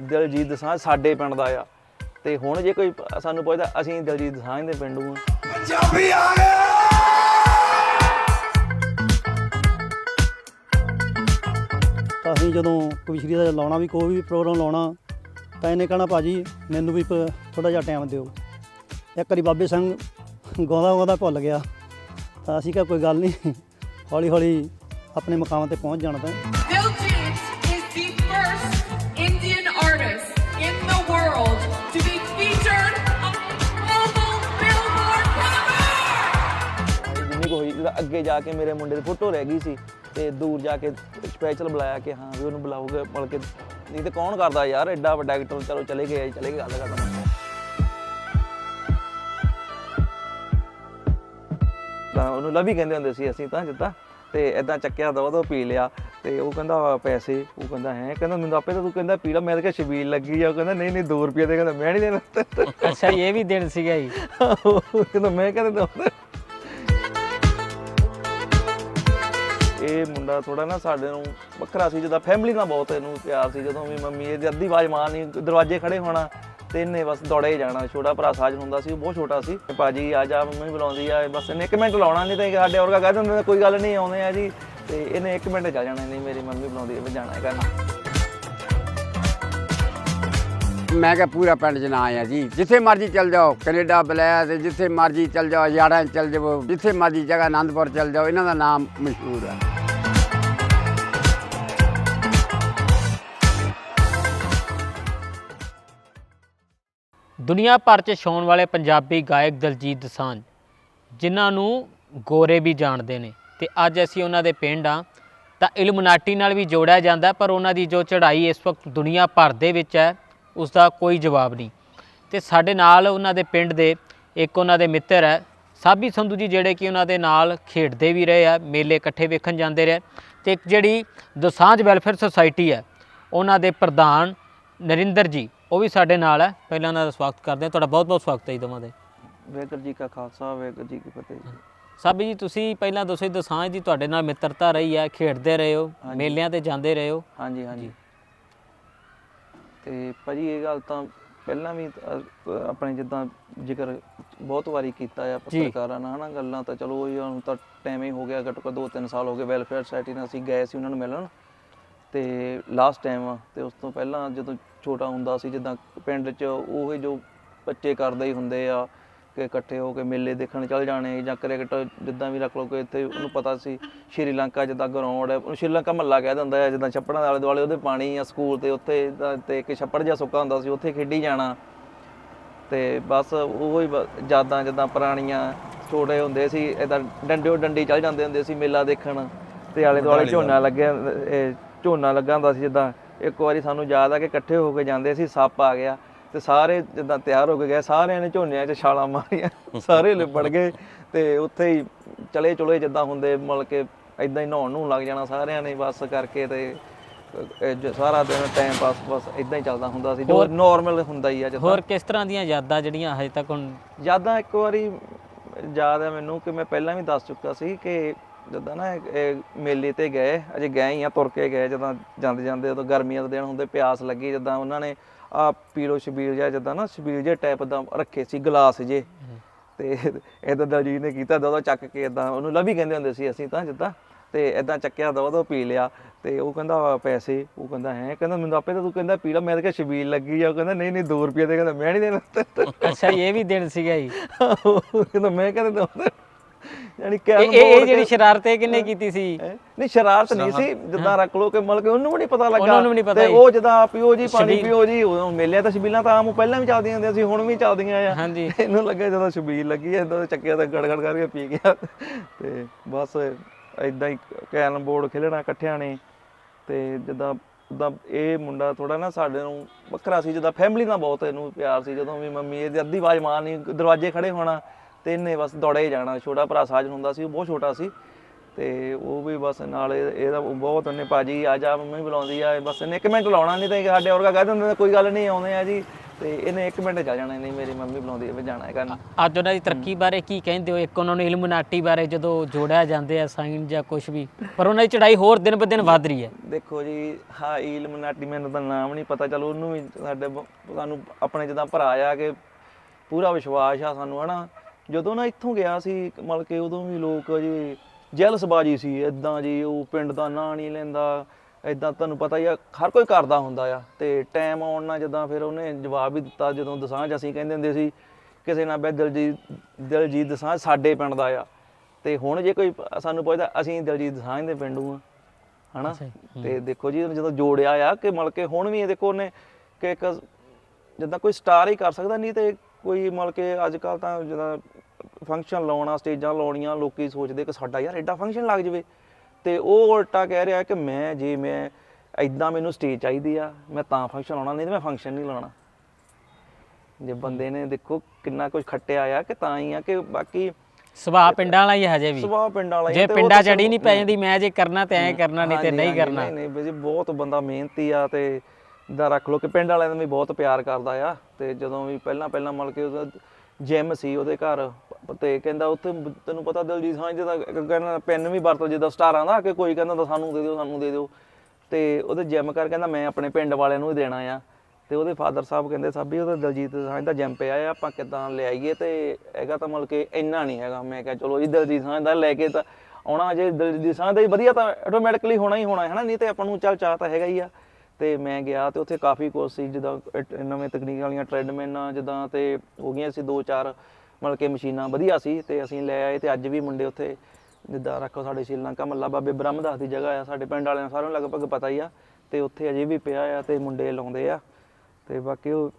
ਦਿਲਜੀਤ ਦਸਾਂਝ ਸਾਡੇ ਪਿੰਡ ਦਾ ਆ। ਤੇ ਹੁਣ ਜੇ ਕੋਈ ਸਾਨੂੰ ਪੁੱਛਦਾ ਅਸੀਂ ਦਿਲਜੀਤ ਦਸਾਂਝ ਦੇ ਪਿੰਡੋਂ ਆ। ਪੰਜਾਬੀ ਆ ਗਏ! ਤਾਂ ਅਸੀਂ ਜਦੋਂ ਕਵਿਸ਼ਰੀ ਦਾ ਲਾਉਣਾ ਵੀ ਕੋਈ ਵੀ ਪ੍ਰੋਗਰਾਮ ਲਾਉਣਾ ਤਾਂ ਇਹਨੇ ਕਹਿਣਾ ਭਾਜੀ ਮੈਨੂੰ ਵੀ ਥੋੜਾ ਜਿਹਾ ਟਾਈਮ ਦਿਓ। ਇੱਕ ਵਾਰੀ ਬਾਬੇ ਸਿੰਘ ਗਾਉਂਦਾ ਗਾਉਂਦਾ ਭੁੱਲ ਗਿਆ। ਤਾਂ ਅਸੀਂ ਕਿਹਾ ਕੋਈ ਗੱਲ ਨਹੀਂ ਹੌਲੀ ਹੌਲੀ ਆਪਣੇ ਮੁਕਾਮ ਤੇ ਪਹੁੰਚ ਜਾਣਾ ਤਾਂ। ਜਿਹੜਾ ਅੱਗੇ ਜਾ ਕੇ ਮੇਰੇ ਮੁੰਡੇ ਦੀ ਫੋਟੋ ਰਹਿ ਗਈ ਸੀ ਤੇ ਦੂਰ ਜਾ ਕੇ ਸਪੈਸ਼ਲ ਬੁਲਾਇਆ ਕਿ ਹਾਂ ਵੀ ਉਹਨੂੰ ਬੁਲਾਓਗੇ ਮਤਲਬ ਕਿ ਨਹੀਂ ਤੇ ਕੌਣ ਕਰਦਾ ਯਾਰ ਐਡਾ ਵੱਡਾ ਐਕਟਰ ਚਲੋ ਚਲੇ ਗਏ ਚਲੇ ਗਏ ਗੱਲ ਕਰਦਾ ਤਾਂ ਉਹਨੂੰ ਲਵੀ ਕਹਿੰਦੇ ਹੁੰਦੇ ਸੀ ਅਸੀਂ ਤਾਂ ਜਿੱਦਾਂ ਤੇ ਇਦਾਂ ਚੱਕਿਆ ਦੋ ਦੋ ਪੀ ਲਿਆ ਤੇ ਉਹ ਕਹਿੰਦਾ ਪੈਸੇ ਉਹ ਕਹਿੰਦਾ ਹੈ ਕਹਿੰਦਾ ਮੈਨੂੰ ਆਪੇ ਤਾਂ ਤੂੰ ਕਹਿੰਦਾ ਪੀ ਲਾ ਮੈਂ ਤਾਂ ਕਿਹਾ ਛਬੀਲ ਲੱਗੀ ਆ ਉਹ ਕਹਿੰਦਾ ਨਹੀਂ ਨਹੀਂ 2 ਰੁਪਏ ਦੇ ਕਹਿੰਦਾ ਮੈਂ ਨਹੀਂ ਦੇਣਾ। ਅੱਛਾ ਇਹ ਵੀ ਦਿਨ ਸੀਗਾ ਜੀ। ਕਹਿੰਦਾ ਮੈਂ ਕਹਿੰਦਾ ਇਹ ਮੁੰਡਾ ਥੋੜਾ ਨਾ ਸਾਡੇ ਨੂੰ ਵੱਖਰਾ ਸੀ ਜਿੱਦਾਂ ਫੈਮਿਲੀ ਨਾਲ ਬਹੁਤ ਇਹਨੂੰ ਪਿਆਰ ਸੀ ਜਦੋਂ ਵੀ ਮੰਮੀ ਇਹਦੀ ਅੱਧੀ ਆਵਾਜ਼ ਮਾਰਨੀ ਦਰਵਾਜ਼ੇ ਖੜੇ ਹੋਣਾ ਤੇ ਇਹਨੇ ਬਸ ਦੌੜੇ ਹੀ ਜਾਣਾ। ਛੋਟਾ ਭਰਾ ਸਾਜ ਹੁੰਦਾ ਸੀ ਉਹ ਬਹੁਤ ਛੋਟਾ ਸੀ। ਤੇ ਭਾਜੀ ਆ ਜਾ ਮੰਮੀ ਬੁਲਾਉਂਦੀ ਆ ਬਸ ਇਹਨੇ ਇੱਕ ਮਿੰਟ ਲਾਉਣਾ ਨਹੀਂ ਤਾਂ ਸਾਡੇ ਔਰਗਾ ਕਹਿ ਦਿੰਦੇ ਨੇ, ਕੋਈ ਗੱਲ ਨਹੀਂ ਆਉਂਦੇ ਆ ਜੀ। ਤੇ ਇਹਨੇ ਇੱਕ ਮਿੰਟ ਚੱਲ ਜਾਣਾ ਨਹੀਂ ਮੇਰੀ ਮੰਮੀ ਬੁਲਾਉਂਦੀ ਹੈ ਜਾਣਾ ਹੈ ਕਰਨਾ ਮੈਂ ਕਿਹਾ ਪੂਰਾ ਪਿੰਡ ਚ ਨਾਂ ਆ ਜੀ। ਜਿੱਥੇ ਮਰਜ਼ੀ ਚੱਲ ਜਾਓ ਕੈਨੇਡਾ ਬਲੈਸ ਜਿੱਥੇ ਮਰਜ਼ੀ ਚੱਲ ਜਾਓ ਯਾਰਾਂ ਚੱਲ ਜਾਓ ਜਿੱਥੇ ਮਰਜ਼ੀ ਜਗ੍ਹਾ ਆਨੰਦਪੁਰ ਚੱਲ ਜਾਓ ਇਹਨਾਂ ਦਾ ਨਾਮ ਮਸ਼ਹੂਰ ਹੈ ਦੁਨੀਆ ਭਰ 'ਚ ਛਾਉਣ ਵਾਲੇ ਪੰਜਾਬੀ ਗਾਇਕ ਦਲਜੀਤ ਦਸਾਂਝ, ਜਿਨ੍ਹਾਂ ਨੂੰ ਗੋਰੇ ਵੀ ਜਾਣਦੇ ਨੇ ਤੇ ਅੱਜ ਅਸੀਂ ਉਹਨਾਂ ਦੇ ਪਿੰਡ ਆ। ਤਾਂ ਇਲਮਨਾਟੀ ਨਾਲ ਵੀ ਜੋੜਿਆ ਜਾਂਦਾ, ਪਰ ਉਹਨਾਂ ਦੀ ਜੋ ਚੜ੍ਹਾਈ ਇਸ ਵਕਤ ਦੁਨੀਆ ਭਰ ਦੇ ਵਿੱਚ ਹੈ ਉਸ ਦਾ ਕੋਈ ਜਵਾਬ ਨਹੀਂ। ਤੇ ਸਾਡੇ ਨਾਲ ਉਹਨਾਂ ਦੇ ਪਿੰਡ ਦੇ ਇੱਕ ਉਹਨਾਂ ਦੇ ਮਿੱਤਰ ਹੈ, ਸਾਬੀ ਸੰਧੂ ਜੀ, ਜਿਹੜੇ ਕਿ ਉਹਨਾਂ ਦੇ ਨਾਲ ਖੇਡਦੇ ਵੀ ਰਹੇ ਆ, ਮੇਲੇ ਇਕੱਠੇ ਵੇਖਣ ਜਾਂਦੇ ਰਹੇ। ਤੇ ਇੱਕ ਜਿਹੜੀ ਦਸਾਂਝ ਵੈਲਫੇਅਰ ਸੁਸਾਇਟੀ ਹੈ, ਉਹਨਾਂ ਦੇ ਪ੍ਰਧਾਨ ਨਰਿੰਦਰ ਜੀ ਉਹ ਵੀ ਸਾਡੇ ਨਾਲ ਹੈ। ਪਹਿਲਾਂ ਉਹਨਾਂ ਦਾ ਸਵਾਗਤ ਕਰਦੇ ਹਾਂ। ਤੁਹਾਡਾ ਬਹੁਤ ਬਹੁਤ ਸਵਾਗਤ ਹੈ ਜੀ ਦੋਵਾਂ ਦੇ। ਵਾਹਿਗੁਰੂ ਜੀ ਕਾ ਖਾਲਸਾ ਵਾਹਿਗੁਰੂ ਜੀ ਕੀ ਫਤਿਹ ਜੀ। ਸਾਬੀ ਜੀ ਤੁਸੀਂ ਪਹਿਲਾਂ ਦੱਸੋ ਜੀ ਦਸਾਂਝ ਦੀ ਤੁਹਾਡੇ ਨਾਲ ਮਿੱਤਰਤਾ ਰਹੀ ਹੈ ਖੇਡਦੇ ਰਹੇ ਹੋ ਮੇਲਿਆਂ ਤੇ ਜਾਂਦੇ ਰਹੇ ਹੋ। ਹਾਂਜੀ ਹਾਂਜੀ। ਤੇ ਭਾਜੀ ਇਹ ਗੱਲ ਤਾਂ ਪਹਿਲਾਂ ਵੀ ਅ, ਆਪਣੇ ਜਿੱਦਾਂ ਜ਼ਿਕਰ ਬਹੁਤ ਵਾਰੀ ਕੀਤਾ ਆ ਪੱਤਰਕਾਰਾਂ ਨਾਲ ਹਨਾ? ਗੱਲਾਂ ਤਾਂ ਚਲੋ ਇਹ ਹੁਣ ਤਾਂ ਟਾਈਮ ਹੀ ਹੋ ਗਿਆ ਘੱਟੋ ਘੱਟ 2-3 ਸਾਲ ਹੋ ਗਏ ਵੈਲਫੇਅਰ ਸੁਸਾਇਟੀ ਨਾਲ ਅਸੀਂ ਗਏ ਸੀ ਉਹਨਾਂ ਨੂੰ ਮਿਲਣ। ਤੇ ਲਾਸਟ ਟਾਈਮ ਤੇ ਉਸ ਤੋਂ ਪਹਿਲਾਂ ਜਦੋਂ ਛੋਟਾ ਹੁੰਦਾ ਸੀ ਜਿੱਦਾਂ ਪਿੰਡ 'ਚ ਉਹ ਜੋ ਬੱਚੇ ਕਰਦੇ ਹੀ ਹੁੰਦੇ ਆ ਕਿ ਇਕੱਠੇ ਹੋ ਕੇ ਮੇਲੇ ਦੇਖਣ ਚੱਲ ਜਾਣੇ ਜਾਂ ਕ੍ਰਿਕਟ ਜਿੱਦਾਂ ਵੀ ਰੱਖ ਲਓ ਕਿ ਇੱਥੇ ਉਹਨੂੰ ਪਤਾ ਸੀ ਸ਼੍ਰੀਲੰਕਾ ਜਿੱਦਾਂ ਗਰਾਊਂਡ ਹੈ ਉਹਨੂੰ ਸ਼੍ਰੀਲੰਕਾ ਮਹੱਲਾ ਕਹਿ ਦਿੰਦਾ ਹੈ ਜਿੱਦਾਂ ਛੱਪੜਾਂ ਦੇ ਆਲੇ ਦੁਆਲੇ ਉਹਦੇ ਪਾਣੀ ਆ ਸਕੂਲ ਤੇ ਉੱਥੇ ਤੇ ਇੱਕ ਛੱਪੜ ਜਿਹਾ ਸੁੱਕਾ ਹੁੰਦਾ ਸੀ ਉੱਥੇ ਖੇਡੀ ਜਾਣਾ। ਤੇ ਬਸ ਉਹ ਹੀ ਯਾਦਾਂ ਜਿੱਦਾਂ ਪੁਰਾਣੀਆਂ ਛੋਟੇ ਹੁੰਦੇ ਸੀ ਇਦਾਂ ਡੰਡਿਓ ਡੰਡੀ ਚੱਲ ਜਾਂਦੇ ਹੁੰਦੇ ਸੀ ਮੇਲਾ ਦੇਖਣ ਤੇ ਆਲੇ ਦੁਆਲੇ ਝੋਨਾ ਲੱਗਿਆ ਝੋਨਾ ਲੱਗਾ ਹੁੰਦਾ ਸੀ ਜਿੱਦਾਂ ਇੱਕ ਵਾਰੀ ਸਾਨੂੰ ਯਾਦ ਆ ਕਿ ਇਕੱਠੇ ਹੋ ਕੇ ਜਾਂਦੇ ਸੀ ਸੱਪ ਆ ਗਿਆ ਤੇ ਸਾਰੇ ਜਿੱਦਾਂ ਤਿਆਰ ਹੋ ਕੇ ਗਏ ਸਾਰਿਆਂ ਨੇ ਝੋਨਿਆਂ 'ਚ ਛਾਲਾਂ ਮਾਰੀਆਂ ਸਾਰੇ ਲਿਬੜ ਗਏ ਤੇ ਉੱਥੇ ਹੀ ਚਲੇ ਚੁਲੇ ਜਿੱਦਾਂ ਹੁੰਦੇ ਮਤਲਬ ਕਿ ਇਦਾਂ ਹੀ ਨਹਾਉਣ ਨੂੰ ਲੱਗ ਜਾਣਾ ਸਾਰਿਆਂ ਨੇ ਬਸ ਕਰਕੇ ਤੇ ਸਾਰਾ ਦਿਨ ਟਾਈਮ ਪਾਸ ਬਸ ਇਦਾਂ ਹੀ ਚੱਲਦਾ ਹੁੰਦਾ ਸੀ ਜੋ ਨਾਰਮਲ ਹੁੰਦਾ ਹੀ ਆ ਜਿੱਦਾਂ। ਹੋਰ ਕਿਸ ਤਰ੍ਹਾਂ ਦੀਆਂ ਯਾਦਾਂ ਜਿਹੜੀਆਂ ਹਜੇ ਤੱਕ ਹੁਣ? ਯਾਦਾਂ ਇੱਕ ਵਾਰੀ ਯਾਦ ਹੈ ਮੈਨੂੰ ਕਿ ਮੈਂ ਪਹਿਲਾਂ ਵੀ ਦੱਸ ਚੁੱਕਾ ਸੀ ਕਿ ਜਦੋਂ ਨਾ ਇਹ- ਇਹ ਮੇਲੇ ਤੇ ਗਏ ਅਜੇ ਗਏ ਹੀ ਆ ਤੁਰ ਕੇ ਗਏ ਜਦੋਂ ਜਾਂਦੇ ਜਾਂਦੇ ਉਦੋਂ ਗਰਮੀਆਂ ਦੇ ਦਿਨ ਹੁੰਦੇ ਪਿਆਸ ਲੱਗੀ ਜਦੋਂ ਉਹਨਾਂ ਨੇ ਆ ਪੀਰੋ ਸ਼ਬੀਰ ਜਿਹਾ ਜਦੋਂ ਨਾ ਸ਼ਬੀਰ ਜਿਹਾ ਟਾਈਪ ਦਾ ਰੱਖੇ ਸੀ ਗਲਾਸ ਜੇ ਤੇ ਇਦਾਂ ਦਲਜੀਤ ਨੇ ਕੀਤਾ ਦੋ ਚੱਕ ਕੇ ਇਦਾਂ ਉਹਨੂੰ ਲਵੀ ਕਹਿੰਦੇ ਹੁੰਦੇ ਸੀ ਅਸੀਂ ਤਾਂ ਜਿੱਦਾਂ। ਤੇ ਇਦਾਂ ਚੱਕਿਆ ਦੋ ਦੋ ਪੀ ਲਿਆ ਤੇ ਉਹ ਕਹਿੰਦਾ ਪੈਸੇ ਉਹ ਕਹਿੰਦਾ ਹੈ ਕਹਿੰਦਾ ਮੈਨੂੰ ਆਪੇ ਤਾਂ ਤੂੰ ਕਹਿੰਦਾ ਪੀ ਲਾ ਮੈਂ ਤਾਂ ਕਿਹਾ ਸ਼ਬੀਲ ਲੱਗੀ ਆ ਉਹ ਕਹਿੰਦਾ ਨਹੀਂ ਨਹੀਂ 2 ਰੁਪਏ ਦੇ ਕਹਿੰਦਾ ਮੈਂ ਨਹੀਂ ਦੇਣਾ। ਅੱਛਾ ਇਹ ਵੀ ਦਿਨ ਸੀਗਾ ਜੀ। ਉਹ ਕਹਿੰਦਾ ਮੈਂ ਕਹਿੰਦਾ ਦੋ ਯਾਨੀ ਇਹ ਕਹਿਣ ਇਹ- ਇਹ ਜਿਹੜੀ ਸ਼ਰਾਰਤ ਇਹ ਕਿੰਨੇ ਕੀਤੀ ਸੀ? ਨਹੀਂ ਸ਼ਰਾਰਤ ਨਹੀਂ ਸੀ ਜਿੱਦਾਂ ਰੱਖ ਲੋ ਕਿ ਮਤਲਬ ਕਿ ਉਹਨੂੰ ਵੀ ਨਹੀਂ ਪਤਾ ਲੱਗਾ ਉਹਨਾਂ ਨੂੰ ਵੀ ਨਹੀਂ ਪਤਾ ਤੇ। ਉਹ ਜਿੱਦਾਂ ਪੀਓ ਜੀ ਪਾਣੀ। ਪੀਓ ਜੀ ਉਦੋਂ ਮੇਲਿਆਂ ਤਾਂ ਛਬੀਲਾਂ ਤਾਂ ਆਮ ਪਹਿਲਾਂ ਵੀ ਚੱਲਦੀਆਂ ਹੁੰਦੀਆਂ ਸੀ ਹੁਣ ਵੀ ਚੱਲਦੀਆਂ ਆ ਹਾਂਜੀ। ਇਹਨੂੰ ਲੱਗਾ ਜਦੋਂ ਛਬੀਲ ਲੱਗੀ ਇਦਾਂ ਚੱਕਿਆ ਤਾਂ ਗੜ ਗੜ ਕਰਕੇ ਪੀ ਗਿਆ ਤੇ ਬਸ ਇਦਾਂ ਹੀ ਕੈਰਮ ਬੋਰਡ ਖੇਲਣਾ ਇਕੱਠਿਆਂ ਨੇ ਤੇ ਜਿੱਦਾਂ ਉਦਾਂ ਇਹ ਮੁੰਡਾ ਥੋੜਾ ਨਾ ਸਾਡੇ ਨੂੰ ਵੱਖਰਾ ਸੀ ਜਿੱਦਾਂ ਫੈਮਿਲੀ ਨਾਲ ਬਹੁਤ ਇਹਨੂੰ ਪਿਆਰ ਸੀ ਜਦੋਂ ਵੀ ਮੰਮੀ ਇਹਦੀ ਅੱਧੀ ਆਵਾਜ਼ ਮਾਰਨੀ ਦਰਵਾਜ਼ੇ ਖੜੇ ਹੋਣਾ ਤੇ ਇਹਨੇ ਬਸ ਦੌੜੇ ਜਾਣਾ। ਛੋਟਾ ਭਰਾ ਸਾਜਨ ਹੁੰਦਾ ਸੀ ਉਹ ਬਹੁਤ ਛੋਟਾ ਸੀ। ਤੇ ਉਹ ਵੀ ਬਸ ਨਾਲ ਇਹ- ਇਹਦਾ ਬਹੁਤ ਉਹਨੇ ਭਾਜੀ ਆ ਜਾ ਮੰਮੀ ਬੁਲਾਉਂਦੀ ਆ ਬਸ ਇਹਨੇ ਇੱਕ ਮਿੰਟ ਲਾਉਣਾ ਨਹੀਂ ਤਾਂ ਸਾਡੇ ਵਰਗਾ ਕਹਿ ਦਿੰਦੇ ਕੋਈ ਗੱਲ ਨਹੀਂ ਆਉਂਦੇ ਆ ਜੀ। ਤੇ ਇਹਨੇ 1 ਮਿੰਟ ਚੱਲ ਜਾਣਾ ਨਹੀਂ ਮੇਰੀ ਮੰਮੀ ਬੁਲਾਉਂਦੀ ਹੈ ਵੀ ਜਾਣਾ ਹੈ ਕਰਨ ਅੱਜ ਉਹਨਾਂ ਦੀ ਤਰੱਕੀ ਬਾਰੇ ਕੀ ਕਹਿੰਦੇ ਹੋ? ਇੱਕ ਉਹਨਾਂ ਨੂੰ ਇਲਮਨਾਟੀ ਬਾਰੇ ਜਦੋਂ ਜੋੜਿਆ ਜਾਂਦੇ ਆ ਸਾਈਨ ਜਾਂ ਕੁਝ ਵੀ ਪਰ ਉਹਨਾਂ ਦੀ ਚੜਾਈ ਹੋਰ ਦਿਨ ਬ ਦਿਨ ਵੱਧ ਰਹੀ ਹੈ। ਦੇਖੋ ਜੀ ਹਾਂ ਇਲਮਨਾਟੀ ਮੈਨੂੰ ਤਾਂ ਨਾਮ ਨਹੀਂ ਪਤਾ। ਚਲੋ ਉਹਨੂੰ ਵੀ ਸਾਡੇ ਸਾਨੂੰ ਆਪਣੇ ਜਿੱਦਾਂ ਭਰਾ ਆ ਕਿ ਪੂਰਾ ਵਿਸ਼ਵਾਸ ਆ ਸਾਨੂੰ ਹਨਾ? ਜਦੋਂ ਨਾ ਇੱਥੋਂ ਗਿਆ ਸੀ ਮਤਲਬ ਕਿ ਉਦੋਂ ਵੀ ਲੋਕ ਜੀ ਜੈਲਸਬਾਜੀ ਸੀ ਇਦਾਂ ਜੀ ਉਹ ਪਿੰਡ ਦਾ ਨਾਂ ਨਹੀਂ ਲੈਂਦਾ ਇਦਾਂ ਤੁਹਾਨੂੰ ਪਤਾ ਹੀ ਆ ਹਰ ਕੋਈ ਕਰਦਾ ਹੁੰਦਾ ਆ ਤੇ ਟਾਈਮ ਆਉਣ ਨਾਲ ਜਦੋਂ ਫਿਰ ਉਹਨੇ ਜਵਾਬ ਵੀ ਦਿੱਤਾ ਜਦੋਂ ਦਸਾਂਝ ਅਸੀਂ ਕਹਿੰਦੇ ਹੁੰਦੇ ਸੀ ਕਿਸੇ ਨਾਲ ਬੈ ਦਿਲਜੀਤ ਦਿਲਜੀਤ ਦਸਾਂਝ ਸਾਡੇ ਪਿੰਡ ਦਾ ਆ ਤੇ ਹੁਣ ਜੇ ਕੋਈ ਸਾਨੂੰ ਪੁੱਛਦਾ ਅਸੀਂ ਦਿਲਜੀਤ ਦਸਾਂਝ ਦੇ ਪਿੰਡੂ ਆ ਹਨਾ? ਤੇ ਦੇਖੋ ਜੀ ਜਦੋਂ ਜੋੜਿਆ ਆ ਕਿ ਮਤਲਬ ਕਿ ਹੁਣ ਵੀ ਇਹ ਦੇਖੋ ਉਹਨੇ ਕਿ ਇੱਕ ਜਿੱਦਾਂ ਕੋਈ ਸਟਾਰ ਹੀ ਕਰ ਸਕਦਾ ਨਹੀਂ ਤੇ ਕੋਈ ਮਤਲਬ ਕਿ ਅੱਜ ਕੱਲ ਤਾਂ ਜਿੱਦਾਂ ਫੰਕਸ਼ਨ ਲਾਉਣਾ ਸਟੇਜਾਂ ਲਾਉਣੀਆਂ ਲੋਕੀ ਸੋਚਦੇ ਕਿ ਸਾਡਾ ਯਾਰ ਐਡਾ ਫੰਕਸ਼ਨ ਲੱਗ ਜਵੇ। ਤੇ ਉਹ ਉਲਟਾ ਕਹਿ ਰਿਹਾ ਕਿ ਮੈਂ ਜੇ ਮੈਂ ਐਦਾਂ ਮੈਨੂੰ ਸਟੇਜ ਚਾਹੀਦੀ ਆ ਮੈਂ ਤਾਂ ਫੰਕਸ਼ਨ ਲਾਉਣਾ ਨਹੀਂ ਤੇ ਮੈਂ ਫੰਕਸ਼ਨ ਨਹੀਂ ਲਾਉਣਾ। ਜੇ ਬੰਦੇ ਨੇ ਦੇਖੋ ਕਿੰਨਾ ਕੁਝ ਖੱਟਿਆ ਆ ਕਿ ਤਾਂ ਹੀ ਆ ਕਿ ਬਾਕੀ ਸੁਭਾਅ ਪਿੰਡਾਂ ਵਾਲਾ ਹੀ ਹਜੇ ਵੀ। ਸੁਭਾਅ ਪਿੰਡਾਂ ਵਾਲਾ ਜੇ ਪਿੰਡਾਂ ਚੜੀ ਨਹੀਂ ਪੈ। ਜਾਂਦੀ ਮੈਂ ਜੇ ਕਰਨਾ ਤੇ ਐਂ ਕਰਨਾ ਨਹੀਂ ਤੇ ਨਹੀਂ ਕਰਨਾ। ਨਹੀਂ ਨਹੀਂ ਬਹੁਤ ਬੰਦਾ ਮਿਹਨਤੀ ਆ ਤੇ ਦਾ ਰੱਖ ਲੋ ਕਿ ਪਿੰਡ ਵਾਲਿਆਂ ਨੂੰ ਵੀ ਬਹੁਤ ਪਿਆਰ ਕਰਦਾ ਆ, ਤੇ ਜਦੋਂ ਵੀ ਪਹਿਲਾਂ ਪਹਿਲਾਂ ਮਤਲਬ ਕਿ ਉਹਦਾ ਜਿਮ ਸੀ ਉਹਦੇ ਘਰ, ਤੇ ਕਹਿੰਦਾ ਉੱਥੇ ਤੈਨੂੰ ਪਤਾ ਦਿਲਜੀਤ ਸਾਂਝ ਦਾ ਕਹਿੰਦਾ ਪੈਨ ਵੀ ਵਰਤੋ ਜਿੱਦਾਂ ਸਟਾਰਾਂ ਦਾ, ਕਿ ਕੋਈ ਕਹਿੰਦਾ ਤਾਂ ਸਾਨੂੰ ਦੇ ਦਿਓ, ਸਾਨੂੰ ਦੇ ਦਿਓ। ਤੇ ਉਹਦੇ ਜਿਮ ਕਰ ਕਹਿੰਦਾ ਮੈਂ ਆਪਣੇ ਪਿੰਡ ਵਾਲਿਆਂ ਨੂੰ ਹੀ ਦੇਣਾ ਆ। ਤੇ ਉਹਦੇ ਫਾਦਰ ਸਾਹਿਬ ਕਹਿੰਦੇ, ਸਾਬੀ, ਉਹਦਾ ਦਲਜੀਤ ਸਾਂਝ ਦਾ ਜਿਮ ਪਿਆ ਆ, ਆਪਾਂ ਕਿੱਦਾਂ ਲਿਆਈਏ ਤੇ ਹੈਗਾ ਤਾਂ ਮਤਲਬ ਕਿ ਇੰਨਾ ਨਹੀਂ ਹੈਗਾ। ਮੈਂ ਕਿਹਾ, ਚਲੋ ਜੀ, ਦਲਜੀਤ ਸਾਂਝ ਦਾ ਲੈ ਕੇ ਤਾਂ ਆਉਣਾ, ਜੇ ਦਲਜੀਤ ਸਾਂਝ ਦਾ ਹੀ ਵਧੀਆ ਤਾਂ ਆਟੋਮੈਟਿਕਲੀ ਹੋਣਾ ਹੀ ਹੋਣਾ ਹੈ ਨਾ ਨਹੀਂ ਤੇ ਆਪਾਂ ਨੂੰ ਚੱਲ ਚਾਹ ਤਾਂ ਹੈਗਾ ਹੀ ਆ। ਤੇ ਮੈਂ ਗਿਆ ਤੇ ਉੱਥੇ ਕਾਫੀ ਕੁਛ ਸੀ ਜਿੱਦਾਂ ਨਵੇਂ ਤਕਨੀਕ ਵਾਲੀਆਂ ਟ੍ਰੈਡਮੈਨਾਂ ਜਿੱਦਾਂ ਤੇ ਹੋ ਗਈਆਂ ਸੀ ਦੋ ਚਾਰ ਮਤਲਬ ਕਿ ਮਸ਼ੀਨਾਂ ਵਧੀਆ ਸੀ ਤੇ ਅਸੀਂ ਲੈ ਆਏ ਤੇ ਅੱਜ ਵੀ ਮੁੰਡੇ ਉੱਥੇ ਜਿੱਦਾਂ ਰੱਖੋ ਸਾਡੇ ਸ਼੍ਰੀਲੰਕਾ ਮੱਲਾ ਬਾਬੇ ਬ੍ਰਹਮਦਾਸ ਦੀ ਜਗ੍ਹਾ ਆ ਸਾਡੇ ਪਿੰਡ ਵਾਲਿਆਂ ਨੂੰ ਸਾਰਿਆਂ ਨੂੰ ਲਗਭਗ ਪਤਾ ਹੀ ਆ ਤੇ ਉੱਥੇ ਅਜੇ ਵੀ ਪਿਆ ਆ ਤੇ ਮੁੰਡੇ ਲਾਉਂਦੇ ਆ ਤੇ ਬਾਕੀ ਉਹ